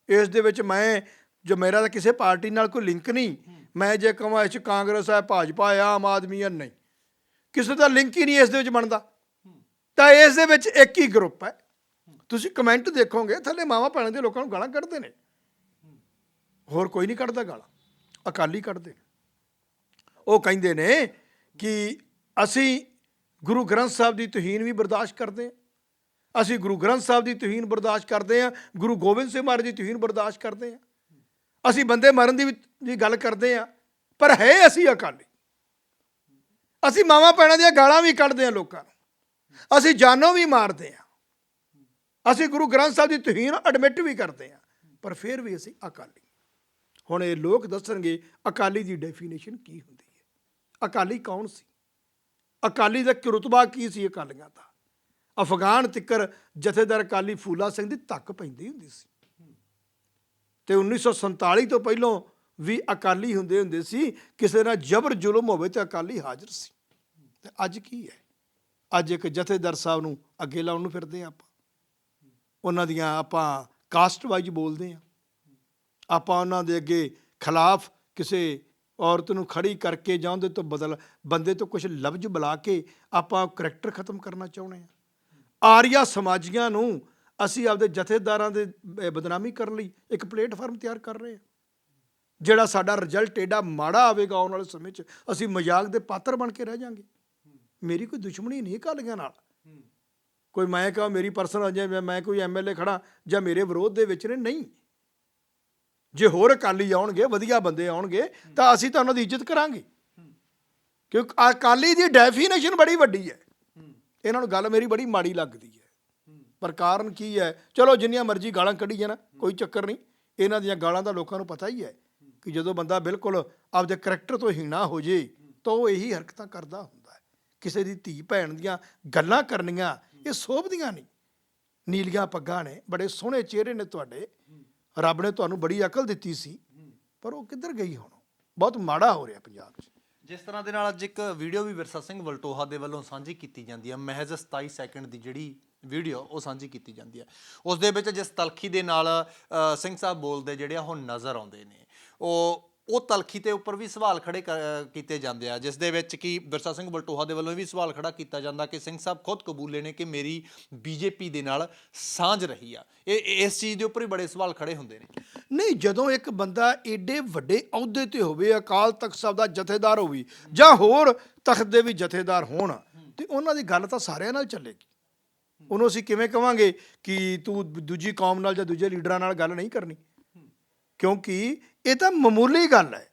ਇਸ ਦੇ ਵਿੱਚ ਮੈਂ, ਜੋ ਮੇਰਾ ਤਾਂ ਕਿਸੇ ਪਾਰਟੀ ਨਾਲ ਕੋਈ ਲਿੰਕ ਨਹੀਂ, ਮੈਂ ਜੇ ਕਹਾਂ ਇਸ 'ਚ ਕਾਂਗਰਸ ਹੈ, ਭਾਜਪਾ ਹੈ, ਆਮ ਆਦਮੀ ਹੈ, ਨਹੀਂ। ਕਿਸੇ ਦਾ ਲਿੰਕ ਹੀ ਨਹੀਂ ਇਸ ਦੇ ਵਿੱਚ ਬਣਦਾ। ਤਾਂ ਇਸ ਦੇ ਵਿੱਚ ਇੱਕ ਹੀ ਗਰੁੱਪ ਹੈ। ਤੁਸੀਂ ਕਮੈਂਟ ਦੇਖੋਗੇ, ਥੱਲੇ ਮਾਵਾ ਭੈਣਾਂ ਦੇ ਲੋਕਾਂ ਨੂੰ ਗਾਲਾਂ ਕੱਢਦੇ ਨੇ। ਹੋਰ ਕੋਈ ਨਹੀਂ ਕੱਢਦਾ ਗਾਲਾਂ। ਅਕਾਲੀ ਕੱਢਦੇ ਉਹ ਕਹਿੰਦੇ ਨੇ ਕਿ ਅਸੀਂ ਗੁਰੂ ਗ੍ਰੰਥ ਸਾਹਿਬ ਦੀ ਤੋਹੀਨ ਵੀ ਬਰਦਾਸ਼ਤ ਕਰਦੇ ਹਾਂ। ਅਸੀਂ ਗੁਰੂ ਗ੍ਰੰਥ ਸਾਹਿਬ ਦੀ ਤੋਹੀਨ ਬਰਦਾਸ਼ਤ ਕਰਦੇ ਹਾਂ, ਗੁਰੂ ਗੋਬਿੰਦ ਸਿੰਘ ਮਹਾਰਾਜ ਦੀ ਤੋਹੀਨ ਬਰਦਾਸ਼ਤ ਕਰਦੇ ਹਾਂ। ਅਸੀਂ ਬੰਦੇ ਮਰਨ ਦੀ ਵੀ- ਗੱਲ ਕਰਦੇ ਹਾਂ, ਪਰ ਹੈ ਅਸੀਂ ਅਕਾਲੀ। ਅਸੀਂ ਮਾਵਾਂ ਪੈਣਾ ਦੀਆਂ ਗਾਲਾਂ ਵੀ ਕੱਢਦੇ ਹਾਂ ਲੋਕਾਂ ਨੂੰ। ਅਸੀਂ ਜਾਨੋਂ ਵੀ ਮਾਰਦੇ ਹਾਂ। ਅਸੀਂ ਗੁਰੂ ਗ੍ਰੰਥ ਸਾਹਿਬ ਦੀ ਤੋਹੀਨ ਐਡਮਿਟ ਵੀ ਕਰਦੇ ਹਾਂ, ਪਰ ਫਿਰ ਵੀ ਅਸੀਂ ਅਕਾਲੀ। ਹੁਣ ਇਹ ਲੋਕ ਦੱਸਣਗੇ, ਅਕਾਲੀ ਦੀ ਡੈਫੀਨੇਸ਼ਨ ਕੀ ਹੁੰਦੀ ਹੈ? ਅਕਾਲੀ ਕੌਣ ਸੀ? ਅਕਾਲੀ ਦਾ ਕੀ ਕੀ ਸੀ ਅਕਾਲੀਆਂ ਦਾ? ਅਫਗਾਨ ਤਿੱਕਰ ਜਥੇਦਾਰ ਅਕਾਲੀ ਫੂਲਾ ਸਿੰਘ ਦੀ ਧੱਕ ਪੈਂਦੀ ਹੁੰਦੀ ਸੀ। ਤੇ 1947 ਤੋਂ ਪਹਿਲਾਂ ਵੀ ਅਕਾਲੀ ਹੁੰਦੇ ਹੁੰਦੇ ਸੀ, ਕਿਸੇ ਨਾਲ ਜ਼ਬਰ ਜ਼ੁਲਮ ਹੋਵੇ ਤੇ ਅਕਾਲੀ ਹਾਜ਼ਰ ਸੀ। ਤੇ ਅੱਜ ਕੀ ਹੈ? ਅੱਜ ਇੱਕ ਜਥੇਦਾਰ ਸਾਹਿਬ ਨੂੰ ਅੱਗੇ ਲਾਉਣ ਨੂੰ ਫਿਰਦੇ ਹਾਂ ਆਪਾਂ। ਉਹਨਾਂ ਦੀਆਂ ਆਪਾਂ ਕਾਸਟ ਵਾਈਜ਼ ਬੋਲਦੇ ਹਾਂ। ਆਪਾਂ ਉਹਨਾਂ ਦੇ ਅੱਗੇ ਖਿਲਾਫ ਕਿਸੇ ਔਰਤ ਨੂੰ ਖੜੀ ਕਰਕੇ ਜਾਂ ਉਹਦੇ ਤੋਂ ਬਦਲ, ਬੰਦੇ ਤੋਂ ਕੁਝ ਲਫ਼ਜ਼ ਬੁਲਾ ਕੇ ਆਪਾਂ ਕਰੈਕਟਰ ਖਤਮ ਕਰਨਾ ਚਾਹੁੰਦੇ ਹਾਂ। ਆਰੀਆ ਸਮਾਜੀਆਂ ਨੂੰ ਅਸੀਂ ਆਪਦੇ ਜਥੇਦਾਰਾਂ ਦੇ ਬਦਨਾਮੀ ਕਰਨ ਲਈ ਇੱਕ ਪਲੇਟਫਾਰਮ ਤਿਆਰ ਕਰ ਰਹੇ ਹਾਂ। ਜਿਹੜਾ ਸਾਡਾ ਰਿਜ਼ਲਟ ਏਡਾ ਮਾੜਾ ਆਵੇਗਾ ਆਉਣ ਵਾਲੇ ਸਮੇਂ 'ਚ, ਅਸੀਂ ਮਜ਼ਾਕ ਦੇ ਪਾਤਰ ਬਣ ਕੇ ਰਹਿ ਜਾਾਂਗੇ। ਮੇਰੀ ਕੋਈ ਦੁਸ਼ਮਣੀ ਨਹੀਂ ਕਾਲੀਆਂ ਨਾਲ। ਕੋਈ ਮੈਂ ਕਹਾਂ ਮੇਰੀ ਪਰਸਨਲ ਜਾਂ ਮੈਂ- ਮੈਂ ਕੋਈ ਐਮਐਲਏ ਖੜਾ ਜਾਂ ਮੇਰੇ ਵਿਰੋਧ ਦੇ ਵਿੱਚ ਨੇ, ਨਹੀਂ। ਜੇ ਹੋਰ ਅਕਾਲੀ ਆਉਣਗੇ, ਵਧੀਆ ਬੰਦੇ ਆਉਣਗੇ, ਤਾਂ ਅਸੀਂ ਤਾਂ ਉਹਨਾਂ ਦੀ ਇੱਜ਼ਤ ਕਰਾਂਗੇ। ਕਿਉਂਕਿ ਅਕਾਲੀ ਦੀ ਡੈਫੀਨੇਸ਼ਨ ਬੜੀ ਵੱਡੀ ਹੈ। ਇਹਨਾਂ ਨੂੰ ਗੱਲ ਮੇਰੀ ਬੜੀ ਮਾੜੀ ਲੱਗਦੀ ਹੈ। ਪਰ ਕਾਰਨ ਕੀ ਹੈ? ਚਲੋ ਜਿੰਨੀਆਂ ਮਰਜ਼ੀ ਗਾਲਾਂ ਕੱਢੀ ਜਾਣ ਕੋਈ ਚੱਕਰ ਨਹੀਂ। ਇਹਨਾਂ ਦੀਆਂ ਗਾਲਾਂ ਦਾ ਲੋਕਾਂ ਨੂੰ ਪਤਾ ਹੀ ਹੈ ਕਿ ਜਦੋਂ ਬੰਦਾ ਬਿਲਕੁਲ ਆਪਦੇ ਕਰੈਕਟਰ ਤੋਂ ਹੀਣਾ ਹੋ ਜੇ ਤਾਂ ਉਹ ਇਹੀ ਹਰਕਤਾਂ ਕਰਦਾ ਹੁੰਦਾ ਹੈ। ਕਿਸੇ ਦੀ ਧੀ ਭੈਣ ਦੀਆਂ ਗੱਲਾਂ ਕਰਨੀਆਂ ਇਹ ਸੋਭਦੀਆਂ ਨਹੀਂ। ਨੀਲੀਆਂ ਪੱਗਾਂ ਨੇ ਬੜੇ ਸੋਹਣੇ ਚਿਹਰੇ ਨੇ ਤੁਹਾਡੇ। ਰੱਬ ਨੇ ਤੁਹਾਨੂੰ ਬੜੀ ਅਕਲ ਦਿੱਤੀ ਸੀ ਪਰ ਉਹ ਕਿੱਧਰ ਗਈ ਹੁਣ? ਬਹੁਤ ਮਾੜਾ ਹੋ ਰਿਹਾ ਪੰਜਾਬ 'ਚ। ਜਿਸ ਤਰ੍ਹਾਂ ਦੇ ਨਾਲ ਅੱਜ ਇੱਕ ਵੀਡੀਓ ਵੀ ਵਿਰਸਾ ਸਿੰਘ ਵਲਟੋਹਾ ਦੇ ਵੱਲੋਂ ਸਾਂਝੀ ਕੀਤੀ ਜਾਂਦੀ ਹੈ। ਮਹਿਜ਼ 27 ਸੈਕਿੰਡ ਦੀ ਜਿਹੜੀ ਵੀਡੀਓ ਉਹ ਸਾਂਝੀ ਕੀਤੀ ਜਾਂਦੀ ਹੈ। ਉਸ ਦੇ ਵਿੱਚ ਜਿਸ ਤਲਖੀ ਦੇ ਨਾਲ ਸਿੰਘ ਸਾਹਿਬ ਬੋਲਦੇ ਜਿਹੜੇ ਆ, ਉਹ ਨਜ਼ਰ ਆਉਂਦੇ ਨੇ। ਉਹ ਉਹ ਤਲਖੀ ਤੇ ਉੱਪਰ ਵੀ ਸਵਾਲ ਖੜੇ ਕੀਤੇ ਜਾਂਦੇ ਆ, ਜਿਸ ਦੇ ਵਿੱਚ ਕਿ ਵਿਰਸਾ ਸਿੰਘ ਬਲਟੋਹਾ ਦੇ ਵੱਲੋਂ ਵੀ ਸਵਾਲ ਖੜਾ ਕੀਤਾ ਜਾਂਦਾ ਕਿ ਸਿੰਘ ਸਾਹਿਬ ਖੁਦ ਕਬੂਲੇ ਨੇ ਕਿ ਮੇਰੀ ਬੀਜੇਪੀ ਦੇ ਨਾਲ ਸਾਂਝ ਰਹੀ ਆ। ਇਹ, ਇਹ- ਇਸ ਚੀਜ਼ ਦੇ ਉੱਪਰ ਹੀ ਬੜੇ ਸਵਾਲ ਖੜੇ ਹੁੰਦੇ ਨੇ। ਨਹੀਂ, ਜਦੋਂ ਇੱਕ ਬੰਦਾ ਏਡੇ ਵੱਡੇ ਅਹੁਦੇ ਤੇ ਹੋਵੇ, ਅਕਾਲ ਤਖਤ ਸਾਹਿਬ ਦਾ ਜਥੇਦਾਰ ਹੋਵੇ, ਜਾਂ ਹੋਰ ਤਖਤ ਦੇ ਵੀ ਜਥੇਦਾਰ ਹੋਣ, ਤੇ ਉਹਨਾਂ ਦੀ ਗੱਲ ਤਾਂ ਸਾਰਿਆਂ ਨਾਲ ਚੱਲੇਗੀ। ਉਹਨੂੰ ਅਸੀਂ ਕਿਵੇਂ ਕਵਾਂਗੇ ਕਿ ਤੂੰ ਦੂਜੀ ਕੌਮ ਨਾਲ ਜਾਂ ਦੂਜੇ ਲੀਡਰਾਂ ਨਾਲ ਗੱਲ ਨਹੀਂ ਕਰਨੀ? ਕਿਉਂਕਿ ਇਹ ਤਾਂ ਮਾਮੂਲੀ ਗੱਲ ਹੈ।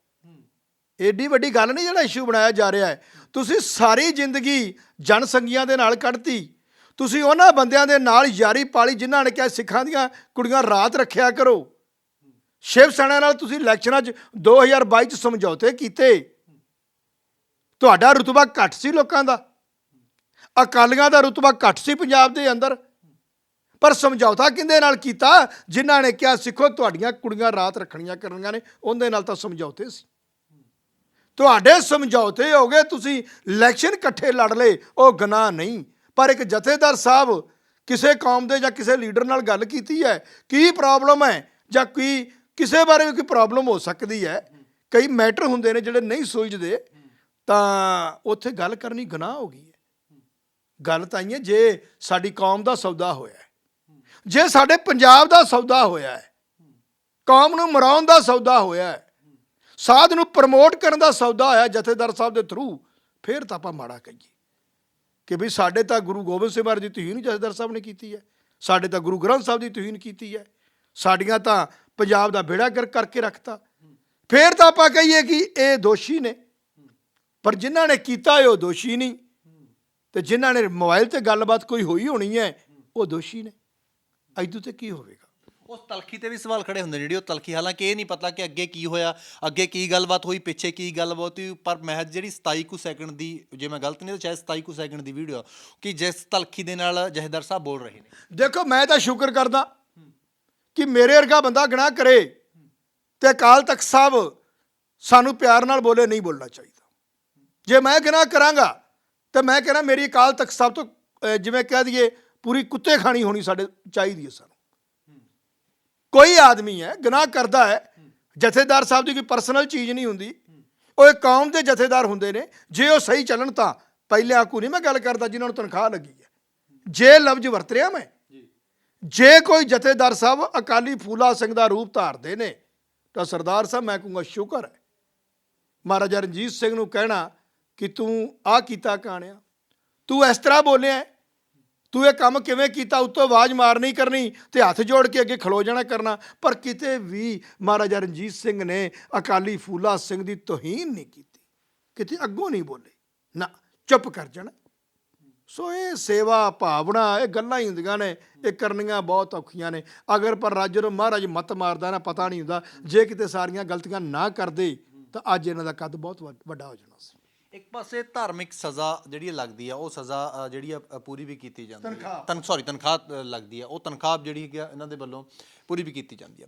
ਏਡੀ ਵੱਡੀ ਗੱਲ ਨਹੀਂ ਜਿਹੜਾ ਇਸ਼ੂ ਬਣਾਇਆ ਜਾ ਰਿਹਾ ਹੈ। ਤੁਸੀਂ ਸਾਰੀ ਜ਼ਿੰਦਗੀ ਜਨਸੰਗੀਆਂ ਦੇ ਨਾਲ ਕੱਢਤੀ। ਤੁਸੀਂ ਉਹਨਾਂ ਬੰਦਿਆਂ ਦੇ ਨਾਲ ਯਾਰੀ ਪਾਲੀ ਜਿਨ੍ਹਾਂ ਨੇ ਕਿਹਾ ਸਿੱਖਾਂ ਦੀਆਂ ਕੁੜੀਆਂ ਰਾਤ ਰੱਖਿਆ ਕਰੋ। ਸ਼ਿਵ ਸੈਨਾ ਨਾਲ ਤੁਸੀਂ ਇਲੈਕਸ਼ਨਾਂ 'ਚ 2022 'ਚ ਸਮਝੌਤੇ ਕੀਤੇ। ਤੁਹਾਡਾ ਰੁਤਬਾ ਘੱਟ ਸੀ ਲੋਕਾਂ ਦਾ। ਅਕਾਲੀਆਂ ਦਾ ਰੁਤਬਾ ਘੱਟ ਸੀ ਪੰਜਾਬ ਦੇ ਅੰਦਰ। ਪਰ ਸਮਝੌਤਾ ਕਿੰਦੇ ਨਾਲ ਕੀਤਾ? ਜਿਨ੍ਹਾਂ ਨੇ ਕਿਹਾ, ਸਿੱਖੋ, ਤੁਹਾਡੀਆਂ ਕੁੜੀਆਂ ਰਾਤ ਰੱਖਣੀਆਂ ਕਰਨੀਆਂ ਨੇ, ਉਹਦੇ ਨਾਲ ਤਾਂ ਸਮਝੌਤੇ ਸੀ। ਤੁਹਾਡੇ ਸਮਝੌਤੇ ਹੋ ਗਏ, ਤੁਸੀਂ ਇਲੈਕਸ਼ਨ ਇਕੱਠੇ ਲੜ ਲਏ, ਉਹ ਗੁਨਾਹ ਨਹੀਂ। ਪਰ ਇੱਕ ਜਥੇਦਾਰ ਸਾਹਿਬ, ਕਿਸੇ ਕੌਮ ਦੇ ਜਾਂ ਕਿਸੇ ਲੀਡਰ ਨਾਲ ਗੱਲ ਕੀਤੀ ਹੈ, ਕੀ ਪ੍ਰੋਬਲਮ ਹੈ? ਜਾਂ ਕੀ, ਕਿਸੇ ਬਾਰੇ ਵੀ ਕੋਈ ਪ੍ਰੋਬਲਮ ਹੋ ਸਕਦੀ ਹੈ? ਕਈ ਮੈਟਰ ਹੁੰਦੇ ਨੇ ਜਿਹੜੇ ਨਹੀਂ ਸੁਲਝਦੇ, ਤਾਂ ਉੱਥੇ ਗੱਲ ਕਰਨੀ ਗੁਨਾਹ ਹੋ ਗਈ ਹੈ। ਗੱਲ ਤਾਂ ਹੀ ਹੈ, ਜੇ ਸਾਡੀ ਕੌਮ ਦਾ ਸੌਦਾ ਹੋਇਆ ਜੇ ਸਾਡੇ ਪੰਜਾਬ ਦਾ ਸੌਦਾ ਹੋਇਆ ਹੈ, ਕੌਮ ਨੂੰ ਮਰਾਉਣ ਦਾ ਸੌਦਾ ਹੋਇਆ ਹੈ, ਸਾਧ ਨੂੰ ਪ੍ਰਮੋਟ ਕਰਨ ਦਾ ਸੌਦਾ ਹੋਇਆ ਜਥੇਦਾਰ ਸਾਹਿਬ ਦੇ ਥਰੂ ਫਿਰ ਤਾਂ ਆਪਾਂ ਮਾੜਾ ਕਹੀਏ ਕਿ ਵੀ ਸਾਡੇ ਤਾਂ ਗੁਰੂ ਗੋਬਿੰਦ ਸਿੰਘ ਮਹਾਰਾਜ ਦੀ ਤੋਹੀਨ ਜਥੇਦਾਰ ਸਾਹਿਬ ਨੇ ਕੀਤੀ ਹੈ, ਸਾਡੇ ਤਾਂ ਗੁਰੂ ਗ੍ਰੰਥ ਸਾਹਿਬ ਦੀ ਤੁਹੀਨ ਕੀਤੀ ਹੈ, ਸਾਡੀਆਂ ਤਾਂ ਪੰਜਾਬ ਦਾ ਬੇੜਾ ਕਰ ਕਰਕੇ ਰੱਖਤਾ। ਫੇਰ ਤਾਂ ਆਪਾਂ ਕਹੀਏ ਕਿ ਇਹ ਦੋਸ਼ੀ ਨੇ, ਪਰ ਜਿਨ੍ਹਾਂ ਨੇ ਕੀਤਾ ਹੈ ਉਹ ਦੋਸ਼ੀ ਨਹੀਂ, ਤੇ ਜਿਨ੍ਹਾਂ ਨੇ ਮੋਬਾਈਲ ਤੇ ਗੱਲਬਾਤ ਕੋਈ ਹੋਈ ਹੋਣੀ ਹੈ, ਉਹ ਦੋਸ਼ੀ ਨੇ। ਐਦੂ ਤੇ ਕੀ ਹੋਵੇਗਾ? ਉਸ ਤਲਖੀ ਤੇ ਵੀ ਸਵਾਲ ਖੜੇ ਹੁੰਦੇ ਨੇ ਜਿਹੜੀ ਉਹ ਤਲਖੀ। ਹਾਲਾਂਕਿ ਇਹ ਨਹੀਂ ਪਤਾ ਕਿ ਅੱਗੇ ਕੀ ਹੋਇਆ ਅੱਗੇ ਕੀ ਗੱਲਬਾਤ ਹੋਈ ਪਿੱਛੇ ਕੀ ਗੱਲਬਾਤ ਹੋਈ ਪਰ ਮਹਿਜ ਜਿਹੜੀ 27 ਕੁ ਸੈਕਿੰਡ ਦੀ ਜੇ ਮੈਂ ਗਲਤ ਨਹੀਂ ਤਾਂ ਸ਼ਾਇਦ 27 ਕੁ ਸੈਕਿੰਡ ਦੀ ਵੀਡੀਓ ਕਿ ਜਿਸ ਤਲਖੀ ਦੇ ਨਾਲ ਜਹੇਦਾਰ ਸਾਹਿਬ ਬੋਲ ਰਹੇ ਨੇ। ਦੇਖੋ ਮੈਂ ਤਾਂ ਸ਼ੁਕਰ ਕਰਦਾ ਕਿ ਮੇਰੇ ਵਰਗਾ ਬੰਦਾ ਗੁਨਾਹ ਕਰੇ ਤੇ ਅਕਾਲ ਤਖਤ ਸਾਹਿਬ ਸਾਨੂੰ ਪਿਆਰ ਨਾਲ ਬੋਲੇ ਨਹੀਂ ਬੋਲਣਾ ਚਾਹੀਦਾ। ਜੇ ਮੈਂ ਗੁਨਾਹ ਕਰਾਂਗਾ ਤੇ ਮੈਂ ਕਹਿੰਦਾ ਮੇਰੀ ਅਕਾਲ ਤਖਤ ਸਾਹਿਬ ਤੋਂ ਜਿਵੇਂ ਕਹਿ ਦਈਏ ਪੂਰੀ ਕੁੱਤੇ ਖਾਣੀ ਹੋਣੀ ਸਾਡੇ ਚਾਹੀਦੀ ਹੈ ਸਾਨੂੰ। ਕੋਈ ਆਦਮੀ ਹੈ ਗੁਨਾਹ ਕਰਦਾ ਹੈ ਜਥੇਦਾਰ ਸਾਹਿਬ ਦੀ ਕੋਈ ਪਰਸਨਲ ਚੀਜ਼ ਨਹੀਂ ਹੁੰਦੀ। ਉਹ ਇੱਕ ਕੌਮ ਦੇ ਜਥੇਦਾਰ ਹੁੰਦੇ ਨੇ ਜੇ ਉਹ ਸਹੀ ਚੱਲਣ ਤਾਂ ਪਹਿਲੇ ਆਕੂ ਨਹੀਂ ਮੈਂ ਗੱਲ ਕਰਦਾ ਜਿਨ੍ਹਾਂ ਨੂੰ ਤਨਖਾਹ ਲੱਗੀ ਹੈ। ਜੇ ਲਫ਼ਜ਼ ਵਰਤ ਰਿਹਾ ਮੈਂ ਜੇ। ਕੋਈ ਜਥੇਦਾਰ ਸਾਹਿਬ ਅਕਾਲੀ ਫੂਲਾ ਸਿੰਘ ਦਾ ਰੂਪ ਧਾਰਦੇ ਨੇ ਤਾਂ ਸਰਦਾਰ ਸਾਹਿਬ ਮੈਂ ਕਹੂੰਗਾ ਸ਼ੁਕਰ ਹੈ। ਮਹਾਰਾਜਾ ਰਣਜੀਤ ਸਿੰਘ ਨੂੰ ਕਹਿਣਾ ਕਿ ਤੂੰ ਆ ਕੀਤਾ ਕਾਣਿਆ ਤੂੰ ਇਸ ਤਰ੍ਹਾਂ ਬੋਲਿਆ। ਤੂੰ ਇਹ ਕੰਮ ਕਿਵੇਂ ਕੀਤਾ? ਉੱਤੋਂ ਆਵਾਜ਼ ਮਾਰਨੀ ਕਰਨੀ ਤੇ ਹੱਥ ਜੋੜ ਕੇ ਅੱਗੇ ਖਲੋ ਜਾਣਾ ਕਰਨਾ। ਪਰ ਕਿਤੇ ਵੀ ਮਹਾਰਾਜਾ ਰਣਜੀਤ ਸਿੰਘ ਨੇ ਅਕਾਲੀ ਫੂਲਾ ਸਿੰਘ ਦੀ ਤੋਹੀਨ ਨਹੀਂ ਕੀਤੀ। ਕਿਤੇ ਅੱਗੋਂ ਨਹੀਂ ਬੋਲੇ। ਨਾ, ਚੁੱਪ ਕਰ ਜਾਣਾ। ਸੋ ਇਹ ਸੇਵਾ ਭਾਵਨਾ, ਇਹ ਗੱਲਾਂ ਹੀ ਹੁੰਦੀਆਂ ਨੇ। ਇਹ ਕਰਨੀਆਂ ਬਹੁਤ ਔਖੀਆਂ ਨੇ। ਅਗਰ ਪਰ ਰਾਜ ਨੂੰ ਮਹਾਰਾਜ ਮਤ ਮਾਰਦਾ ਨਾ, ਪਤਾ ਨਹੀਂ ਹੁੰਦਾ। ਜੇ ਕਿਤੇ ਸਾਰੀਆਂ ਗਲਤੀਆਂ ਨਾ ਕਰਦੇ, ਤਾਂ ਅੱਜ ਇਹਨਾਂ ਦਾ ਕੱਦ ਬਹੁਤ ਵੱਡ- ਵੱਡਾ ਹੋ ਜਾਣਾ ਸੀ। ਇੱਕ ਪਾਸੇ ਧਾਰਮਿਕ ਸਜ਼ਾ ਜਿਹੜੀ ਲੱਗਦੀ ਆ ਉਹ ਸਜ਼ਾ ਜਿਹੜੀ ਆ ਪੂਰੀ ਵੀ ਕੀਤੀ ਜਾਂਦੀ ਹੈ ਤਨਖਾਹ। ਤਨ ਸੌਰੀ ਤਨਖਾਹ ਲੱਗਦੀ ਆ। ਉਹ ਤਨਖਾਹ ਜਿਹੜੀ ਹੈਗੀ ਇਹਨਾਂ ਦੇ ਵੱਲੋਂ ਪੂਰੀ ਵੀ ਕੀਤੀ ਜਾਂਦੀ ਆ।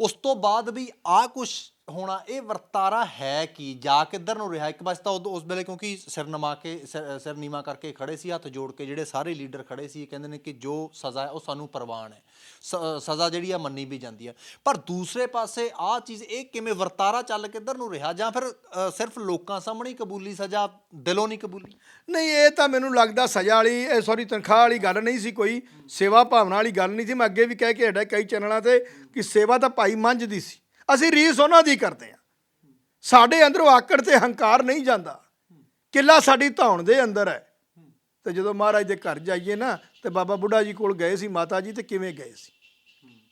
ਉਸ ਤੋਂ ਬਾਅਦ ਵੀ ਆ ਕੁਝ ਹੋਣਾ, ਇਹ ਵਰਤਾਰਾ ਹੈ ਕਿ? ਜਾ ਕਿੱਧਰ ਨੂੰ ਰਿਹਾ? ਇੱਕ ਪਾਸੇ ਤਾਂ ਉਦੋਂ- ਉਸ ਵੇਲੇ ਕਿਉਂਕਿ ਸਿਰ ਨਮਾ ਕੇ, ਸਿਰ ਸਿਰ ਨੀਵਾ ਕਰਕੇ ਖੜੇ ਸੀ, ਹੱਥ ਜੋੜ ਕੇ ਜਿਹੜੇ ਸਾਰੇ ਲੀਡਰ ਖੜੇ ਸੀ, ਇਹ ਕਹਿੰਦੇ ਨੇ ਕਿ ਜੋ ਸਜ਼ਾ ਹੈ ਉਹ ਸਾਨੂੰ ਪ੍ਰਵਾਨ ਹੈ। ਸ- ਸਜ਼ਾ ਜਿਹੜੀ ਆ ਮੰਨੀ ਵੀ ਜਾਂਦੀ ਆ। ਪਰ ਦੂਸਰੇ ਪਾਸੇ ਆ ਚੀਜ਼, ਇਹ ਕਿਵੇਂ ਵਰਤਾਰਾ ਚੱਲ ਕਿੱਧਰ ਨੂੰ ਰਿਹਾ? ਜਾਂ ਫਿਰ ਸਿਰਫ ਲੋਕਾਂ ਸਾਹਮਣੇ ਕਬੂਲੀ ਸਜ਼ਾ, ਦਿਲੋਂ ਨਹੀਂ ਕਬੂਲੀ? ਨਹੀਂ, ਇਹ ਤਾਂ ਮੈਨੂੰ ਲੱਗਦਾ ਸਜ਼ਾ ਵਾਲੀ, ਇਹ ਸੌਰੀ ਤਨਖਾਹ ਵਾਲੀ ਗੱਲ ਨਹੀਂ ਸੀ ਕੋਈ। ਸੇਵਾ ਭਾਵਨਾ ਵਾਲੀ ਗੱਲ ਨਹੀਂ ਸੀ। ਮੈਂ ਅੱਗੇ ਵੀ ਕਹਿ ਕੇ ਹਟਿਆ ਕਈ ਚੈਨਲਾਂ ਤੇ ਕਿ ਸੇਵਾ ਤਾਂ ਭਾਈ ਮੰਝਦੀ ਸੀ। ਅਸੀਂ ਰੀਸ ਉਹਨਾਂ ਦੀ ਕਰਦੇ ਆ ਸਾਡੇ ਅੰਦਰੋਂ ਆਕੜ ਤੇ ਹੰਕਾਰ ਨਹੀਂ ਜਾਂਦਾ। ਕਿੱਲਾ ਸਾਡੀ ਧੌਣ ਦੇ ਅੰਦਰ ਹੈ। ਤੇ ਜਦੋਂ ਮਹਾਰਾਜ ਦੇ ਘਰ ਜਾਈਏ ਨਾ, ਤੇ ਬਾਬਾ ਬੁੱਢਾ ਜੀ ਕੋਲ ਗਏ ਸੀ ਮਾਤਾ ਜੀ, ਤੇ ਕਿਵੇਂ ਗਏ ਸੀ?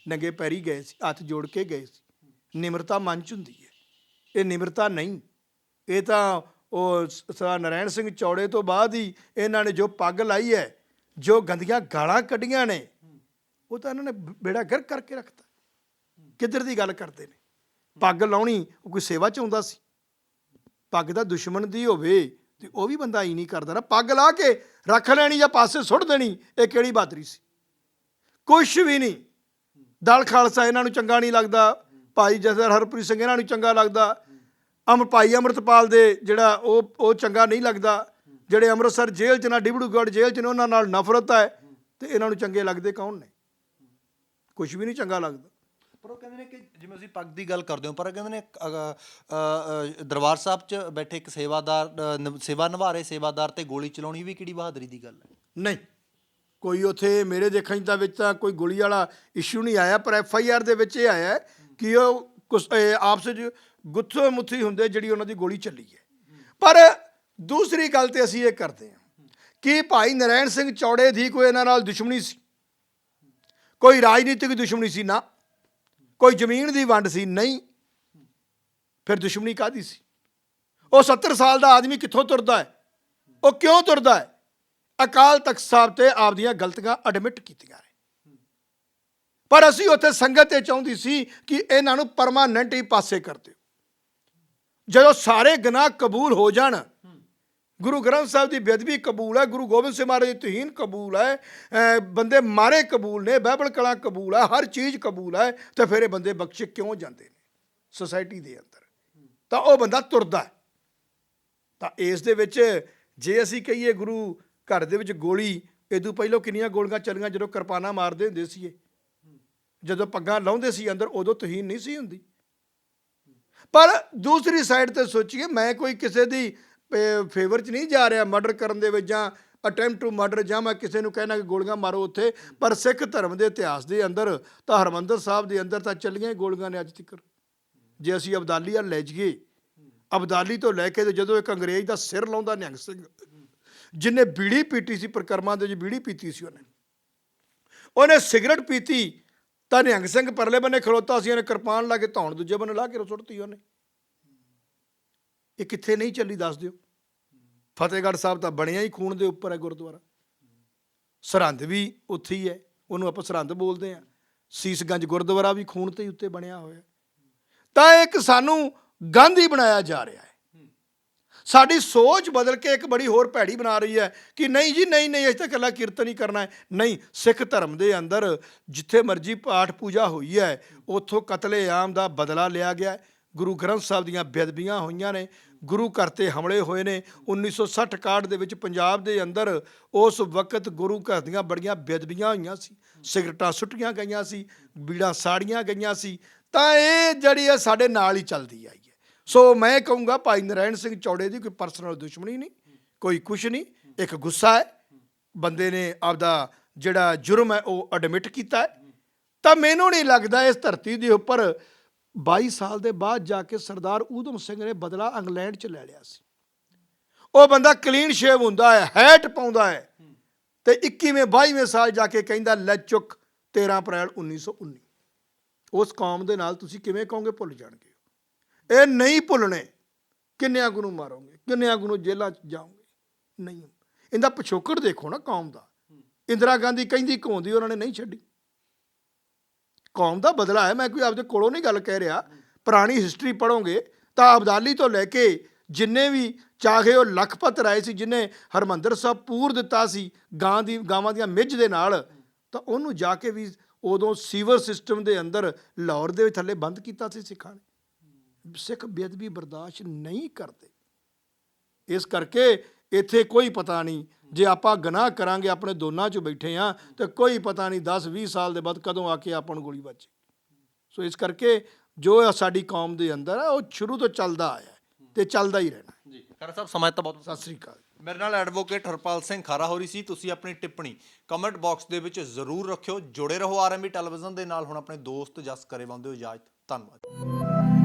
ਨੰਗੇ ਪੈਰੀ ਗਏ ਸੀ, ਹੱਥ ਜੋੜ ਕੇ ਗਏ ਸੀ। ਨਿਮਰਤਾ ਮਨ ਚ ਹੁੰਦੀ ਹੈ। ਇਹ ਨਿਮਰਤਾ ਨਹੀਂ। ਇਹ ਤਾਂ ਉਹ ਸਰ ਨਰਾਇਣ ਸਿੰਘ ਚੌੜੇ ਤੋਂ ਬਾਅਦ ਹੀ ਇਹਨਾਂ ਨੇ ਜੋ ਪੱਗ ਲਾਈ ਹੈ, ਜੋ ਗੰਦੀਆਂ ਗਾਲਾਂ ਕੱਢੀਆਂ ਨੇ, ਉਹ ਤਾਂ ਇਹਨਾਂ ਨੇ ਬੇੜਾ ਗਰ ਕਰਕੇ ਰੱਖਤਾ। ਕਿੱਧਰ ਦੀ ਗੱਲ ਕਰਦੇ ਨੇ? ਪੱਗ ਲਾਉਣੀ, ਉਹ ਕੋਈ ਸੇਵਾ ਚ ਹੁੰਦਾ ਸੀ। ਪੱਗ ਦਾ ਦੁਸ਼ਮਣ ਦੀ ਹੋਵੇ, ਤੇ ਉਹ ਵੀ ਬੰਦਾ ਹੀ ਨਹੀਂ ਕਰਦਾ ਨਾ। ਪੱਗ ਲਾ ਕੇ ਰੱਖ ਲੈਣੀ ਜਾਂ ਪਾਸੇ ਸੁੱਟ ਦੇਣੀ, ਇਹ ਕਿਹੜੀ ਬਹਾਦਰੀ ਸੀ? ਕੁਛ ਵੀ ਨਹੀਂ। ਦਲ ਖਾਲਸਾ ਇਹਨਾਂ ਨੂੰ ਚੰਗਾ ਨਹੀਂ ਲੱਗਦਾ। ਭਾਈ ਜਸਰ ਹਰਪ੍ਰੀਤ ਸਿੰਘ ਇਹਨਾਂ ਨੂੰ ਚੰਗਾ ਲੱਗਦਾ। ਅਮ ਭਾਈ ਅਮਰਤਪਾਲ ਦੇ ਜਿਹੜਾ ਉਹ ਉਹ ਚੰਗਾ ਨਹੀਂ ਲੱਗਦਾ। ਜਿਹੜੇ ਅੰਮ੍ਰਿਤਸਰ ਜੇਲ੍ਹ ਚ ਨਾ ਡਿਬੜੂਗੜ੍ਹ ਜੇਲ੍ਹ ਚ ਨੇ ਉਹਨਾਂ ਨਾਲ ਨਫ਼ਰਤ ਹੈ, ਤੇ ਇਹਨਾਂ ਨੂੰ ਚੰਗੇ ਲੱਗਦੇ ਕੌਣ ਨੇ? ਕੁਝ ਵੀ ਨਹੀਂ ਚੰਗਾ ਲੱਗਦਾ। ਪਰ ਉਹ ਕਹਿੰਦੇ ਨੇ ਕਿ ਜਿਵੇਂ ਅਸੀਂ ਪੱਗ ਦੀ ਗੱਲ ਕਰਦੇ ਹਾਂ ਪਰ ਕਹਿੰਦੇ ਨੇ ਅ, ਅ, ਅ, ਦਰਬਾਰ ਸਾਹਿਬ 'ਚ ਬੈਠੇ ਇੱਕ ਸੇਵਾਦਾਰ ਅ, ਨਿਭ- ਸੇਵਾ ਨਿਭਾ ਰਹੇ ਸੇਵਾਦਾਰ ਤੇ ਗੋਲੀ ਚਲਾਉਣੀ ਵੀ ਕਿਹੜੀ ਬਹਾਦਰੀ ਦੀ ਗੱਲ ਹੈ? ਨਹੀਂ। ਕੋਈ ਉਥੇ ਮੇਰੇ ਦੇਖਣ ਦਾ ਵਿੱਚ ਤਾਂ ਕੋਈ ਗੋਲੀ ਵਾਲਾ ਇਸ਼ੂ ਨਹੀਂ ਆਇਆ ਪਰ ਐਫ ਆਈ ਆਰ ਦੇ ਵਿੱਚ ਇਹ ਆਇਆ ਹੈ ਕਿ ਉਹ ਕੁਸ- ਇਹ ਆਪਸ ਵਿੱਚ ਗੁੱਥੋ ਮੁੱਥੀ ਹੁੰਦੇ ਜਿਹੜੀ ਉਹਨਾਂ ਦੀ ਗੋਲੀ ਚੱਲੀ ਹੈ। ਪਰ ਦੂਸਰੀ ਗੱਲ ਤੇ ਅਸੀਂ ਇਹ ਕਰਦੇ ਹਾਂ ਕਿ ਭਾਈ ਨਰੈਣ ਸਿੰਘ ਚੌੜੇ ਦੀ ਕੋਈ ਇਹਨਾਂ ਨਾਲ ਦੁਸ਼ਮਣੀ ਸੀ। ਕੋਈ ਰਾਜਨੀਤਿਕ ਦੁਸ਼ਮਣੀ ਸੀ ਨਾ। ਕੋਈ ਜ਼ਮੀਨ ਦੀ ਵੰਡ ਸੀ, ਨਹੀਂ। ਫਿਰ ਦੁਸ਼ਮਣੀ ਕਾਦੀ ਸੀ? ਉਹ 70 ਸਾਲ ਦਾ ਆਦਮੀ ਕਿੱਥੋਂ ਤੁਰਦਾ ਹੈ? ਉਹ ਕਿਉਂ ਤੁਰਦਾ ਹੈ? ਅਕਾਲ ਤਖਤ ਸਾਹਿਬ ਤੇ ਆਪਦੀਆਂ ਗਲਤੀਆਂ ਐਡਮਿਟ ਕੀਤੀਆਂ ਨੇ। ਪਰ ਅਸੀਂ ਉੱਥੇ ਸੰਗਤ ਇਹ ਚਾਹੁੰਦੀ ਸੀ ਕਿ ਇਹਨਾਂ ਨੂੰ ਪਰਮਾਨੈਂਟ ਹੀ ਪਾਸੇ ਕਰ ਦਿਓ। ਜਦੋਂ ਸਾਰੇ ਗੁਨਾਹ ਕਬੂਲ ਹੋ ਜਾਣ ਗੁਰੂ ਗ੍ਰੰਥ ਸਾਹਿਬ ਦੀ ਬੇਅਦਬੀ ਕਬੂਲ ਹੈ, ਗੁਰੂ ਗੋਬਿੰਦ ਸਿੰਘ ਮਹਾਰਾਜ ਦੀ ਤੋਹੀਨ ਕਬੂਲ ਹੈ ਬੰਦੇ ਮਾਰੇ ਕਬੂਲ ਨੇ ਬਾਈਬਲ ਕਲਾ ਕਬੂਲ ਹੈ, ਹਰ ਚੀਜ਼ ਕਬੂਲ ਹੈ, ਤੇ ਫਿਰ ਇਹ ਬੰਦੇ ਬਖਸ਼ੇ ਕਿਉਂ ਜਾਂਦੇ ਨੇ? ਸੁਸਾਇਟੀ ਦੇ ਅੰਦਰ। ਤਾਂ ਉਹ ਬੰਦਾ ਤੁਰਦਾ ਤਾਂ ਇਸ ਦੇ ਵਿੱਚ ਜੇ ਅਸੀਂ ਕਹੀਏ ਗੁਰੂ ਘਰ ਦੇ ਵਿੱਚ ਗੋਲੀ ਇਦੋਂ ਪਹਿਲਾਂ ਕਿੰਨੀਆਂ ਗੋਲੀਆਂ ਚੱਲੀਆਂ ਜਦੋਂ ਕਿਰਪਾਨਾਂ ਮਾਰਦੇ ਹੁੰਦੇ ਸੀ ਜਦੋਂ ਪੱਗਾਂ ਲਾਉਂਦੇ ਸੀ ਅੰਦਰ, ਉਦੋਂ ਤਹੀਨ ਨਹੀਂ ਸੀ ਹੁੰਦੀ। ਪਰ ਦੂਸਰੀ ਸਾਈਡ ਤੇ ਸੋਚੀਏ, ਮੈਂ ਕੋਈ ਕਿਸੇ ਦੀ ਫੇਵਰ 'ਚ ਨਹੀਂ ਜਾ ਰਿਹਾ ਮਰਡਰ ਕਰਨ ਦੇ ਵਿੱਚ ਜਾਂ ਅਟੈਂਪਟ ਟੂ ਮਰਡਰ ਜਾਂ ਮੈਂ ਕਿਸੇ ਨੂੰ ਕਹਿਣਾ ਕਿ ਗੋਲੀਆਂ ਮਾਰੋ ਉੱਥੇ, ਪਰ ਸਿੱਖ ਧਰਮ ਦੇ ਇਤਿਹਾਸ ਦੇ ਅੰਦਰ ਤਾਂ ਹਰਮੰਦਰ ਸਾਹਿਬ ਦੇ ਅੰਦਰ ਤਾਂ ਚੱਲੀਆਂ ਹੀ ਗੋਲੀਆਂ ਨੇ ਅੱਜ ਤੱਕ। ਜੇ ਅਸੀਂ ਅਬਦਾਲੀ ਵੱਲ ਲੈ ਜਾਈਏ, ਅਬਦਾਲੀ ਤੋਂ ਲੈ ਕੇ ਤੇ ਜਦੋਂ ਇੱਕ ਅੰਗਰੇਜ਼ ਦਾ ਸਿਰ ਲਾਉਂਦਾ ਨਿਹੰਗ ਸਿੰਘ, ਜਿਨੇ ਬੀੜੀ ਪੀਤੀ ਸੀ ਪ੍ਰਕਰਮਾਂ ਦੇ ਵਿੱਚ ਬੀੜੀ ਪੀਤੀ ਸੀ ਉਹਨੇ। ਉਹਨੇ ਸਿਗਰਟ ਪੀਤੀ ਤਾਂ ਨਿਹੰਗ ਸਿੰਘ ਪਰਲੇ ਬੰਨੇ ਖਲੋਤਾ ਸੀ, ਉਹਨੇ ਕਿਰਪਾਨ ਲਾ ਕੇ ਧੌਣ ਦੂਜੇ ਬੰਨੇ ਲਾ ਕੇ ਸੁੱਟਤੀ ਉਹਨੇ। ਇਹ ਕਿੱਥੇ ਨਹੀਂ ਚੱਲੀ ਦੱਸ ਦਿਓ। ਫਤਿਹਗੜ੍ਹ ਸਾਹਿਬ ਤਾਂ ਬਣਿਆ ਹੀ ਖੂਨ ਦੇ ਉੱਪਰ ਹੈ ਗੁਰਦੁਆਰਾ। ਸਰਹੰਦ ਵੀ ਉੱਥੇ ਹੀ ਹੈ, ਉਹਨੂੰ ਆਪਾਂ ਸਰਹੰਦ ਬੋਲਦੇ ਆ ਸੀਸਗੰਜ ਗੁਰਦੁਆਰਾ ਵੀ ਖੂਨ ਤੇ ਹੀ ਉੱਤੇ ਬਣਿਆ ਹੋਇਆ। ਤਾਂ ਇਹ ਇੱਕ ਸਾਨੂੰ ਗਾਂਧੀ ਬਣਾਇਆ ਜਾ ਰਿਹਾ ਹੈ। ਸਾਡੀ ਸੋਚ ਬਦਲ ਕੇ ਇੱਕ ਬੜੀ ਹੋਰ ਭੈੜੀ ਬਣਾ ਰਹੀ ਹੈ ਕਿ ਨਹੀਂ ਜੀ, ਨਹੀਂ ਨਹੀਂ, ਅਸੀਂ ਤਾਂ ਇਕੱਲਾ ਕੀਰਤਨ ਹੀ ਕਰਨਾ ਹੈ। ਨਹੀਂ, ਸਿੱਖ ਧਰਮ ਦੇ ਅੰਦਰ ਜਿੱਥੇ ਮਰਜ਼ੀ ਪਾਠ ਪੂਜਾ ਹੋਈ ਹੈ, ਉੱਥੋਂ ਕਤਲੇਆਮ ਦਾ ਬਦਲਾ ਲਿਆ ਗਿਆ ਗੁਰੂ ਗ੍ਰੰਥ ਸਾਹਿਬ ਦੀਆਂ ਬੇਅਦਬੀਆਂ ਹੋਈਆਂ ਨੇ ਗੁਰੂ ਘਰ ਤੇ ਹਮਲੇ ਹੋਏ ਨੇ। 1960 ਕਾਰਡ ਦੇ ਵਿੱਚ ਪੰਜਾਬ ਦੇ ਅੰਦਰ ਉਸ ਵਕਤ ਗੁਰੂ ਘਰ ਦੀਆਂ ਬੜੀਆਂ ਬੇਅਦਬੀਆਂ ਹੋਈਆਂ ਸੀ। ਸਿਗਰਟਾਂ ਸੁੱਟੀਆਂ ਗਈਆਂ ਸੀ, ਬੀੜਾਂ ਸਾੜੀਆਂ ਗਈਆਂ ਸੀ। ਤਾਂ ਇਹ ਜਿਹੜੀ ਹੈ ਸਾਡੇ ਨਾਲ ਹੀ ਚੱਲਦੀ ਆਈ ਹੈ। ਸੋ ਮੈਂ ਕਹੂੰਗਾ ਭਾਈ ਨਰੈਣ ਸਿੰਘ ਚੌੜੇ ਦੀ ਕੋਈ ਪਰਸਨਲ ਦੁਸ਼ਮਣੀ ਨਹੀਂ, ਕੋਈ ਕੁਛ ਨਹੀਂ, ਇੱਕ ਗੁੱਸਾ ਹੈ। ਬੰਦੇ ਨੇ ਆਪਦਾ ਜਿਹੜਾ ਜੁਰਮ ਹੈ ਉਹ ਐਡਮਿਟ ਕੀਤਾ ਹੈ। ਤਾਂ ਮੈਨੂੰ ਨਹੀਂ ਲੱਗਦਾ ਇਸ ਧਰਤੀ ਦੇ ਉੱਪਰ 22 ਸਾਲ ਦੇ ਬਾਅਦ ਜਾ ਕੇ ਸਰਦਾਰ ਊਧਮ ਸਿੰਘ ਨੇ ਬਦਲਾ ਇੰਗਲੈਂਡ 'ਚ ਲੈ ਲਿਆ ਸੀ। ਉਹ ਬੰਦਾ ਕਲੀਨ ਸ਼ੇਵ ਹੁੰਦਾ ਹੈ, ਹੈਟ ਪਾਉਂਦਾ ਹੈ ਤੇ 21ਵੇਂ 22ਵੇਂ ਸਾਲ ਜਾ ਕੇ ਕਹਿੰਦਾ, ਲੈ ਚੁੱਕ 13 ਅਪ੍ਰੈਲ 1919 ਉਸ ਕੌਮ ਦੇ ਨਾਲ ਤੁਸੀਂ ਕਿਵੇਂ ਕਹੋਗੇ ਭੁੱਲ ਜਾਣਗੇ। ਇਹ ਨਹੀਂ ਭੁੱਲਣੇ, ਕਿੰਨਿਆਂ ਨੂੰ ਮਾਰੋਗੇ, ਕਿੰਨਿਆਂ ਨੂੰ ਜੇਲ੍ਹਾਂ 'ਚ ਜਾਓਗੇ? ਨਹੀਂ। ਇਹਦਾ ਪਿਛੋਕੜ ਦੇਖੋ ਨਾ ਕੌਮ ਦਾ। ਇੰਦਰਾ ਗਾਂਧੀ ਕਹਿੰਦੀ ਘੋਂਦੀ ਉਹਨਾਂ ਨੇ ਨਹੀਂ ਛੱਡੀ। ਕੌਮ ਦਾ ਬਦਲਾ ਹੈ। ਮੈਂ ਕੋਈ ਆਪਦੇ ਕੋਲੋਂ ਨਹੀਂ ਗੱਲ ਕਹਿ ਰਿਹਾ। ਪੁਰਾਣੀ ਹਿਸਟਰੀ ਪੜੋਗੇ ਤਾਂ ਅਬਦਾਲੀ ਤੋਂ ਲੈ ਕੇ ਜਿੰਨੇ ਵੀ ਚਾਹੇ ਉਹ ਲਖਪਤ ਰਾਏ ਸੀ, ਜਿਨੇ ਹਰਮੰਦਰ ਸਾਹਿਬ ਪੂਰ ਦਿੱਤਾ ਸੀ, ਗਾਂ ਦੀ, ਗਾਵਾਂ ਦੀਆਂ ਮਿੱਝ ਦੇ ਨਾਲ, ਤਾਂ ਉਹਨੂੰ ਜਾ ਕੇ ਵੀ ਉਦੋਂ ਸੀਵਰ ਸਿਸਟਮ ਦੇ ਅੰਦਰ ਲਾਹੌਰ ਦੇ ਥੱਲੇ ਬੰਦ ਕੀਤਾ ਸੀ ਸਿੱਖਾਂ ਨੇ। ਸਿੱਖ ਬੇਅਦਬੀ ਬਰਦਾਸ਼ਤ ਨਹੀਂ ਕਰਦੇ। ਇਸ ਕਰਕੇ ਇੱਥੇ ਕੋਈ ਪਤਾ ਨਹੀਂ। ਜੇ ਆਪਾਂ ਗੁਨਾਹ ਕਰਾਂਗੇ ਆਪਣੇ ਦੋਨਾਂ 'ਚ ਬੈਠੇ ਆ ਤੇ ਕੋਈ ਪਤਾ ਨਹੀਂ 10 20 ਸਾਲ ਦੇ ਬਾਅਦ ਕਦੋਂ ਆ ਕੇ ਆਪਾਂ ਨੂੰ ਗੋਲੀ ਵੱਜੇ ਸੋ ਇਸ ਕਰਕੇ ਜੋ ਸਾਡੀ ਕੌਮ ਦੇ ਅੰਦਰ ਹੈ ਉਹ ਸ਼ੁਰੂ ਤੋਂ ਚੱਲਦਾ ਆਇਆ ਤੇ ਚੱਲਦਾ ਹੀ ਰਹਿਣਾ। ਜੀ ਖਰਾ ਸਾਹਿਬ ਸਮਾਂ ਤਾਂ ਬਹੁਤ ਸਤਿ ਸ੍ਰੀ ਅਕਾਲ। ਮੇਰੇ ਨਾਲ ਐਡਵੋਕੇਟ ਹਰਪਾਲ ਸਿੰਘ ਖਾਰਾ ਹੋ ਰਹੀ ਸੀ। ਤੁਸੀਂ ਆਪਣੀ ਟਿੱਪਣੀ ਕਮੈਂਟ ਬਾਕਸ ਦੇ ਵਿੱਚ ਜ਼ਰੂਰ ਰੱਖਿਓ। ਜੁੜੇ ਰਹੋ ਆਰਐਮਬੀ ਟੈਲੀਵਿਜ਼ਨ ਦੇ ਨਾਲ। ਹੁਣ ਆਪਣੇ ਦੋਸਤ ਜਸ ਕਰੇ ਬੰਦੇ ਹੋ ਇਜਾਜ਼ਤ। ਧੰਨਵਾਦ।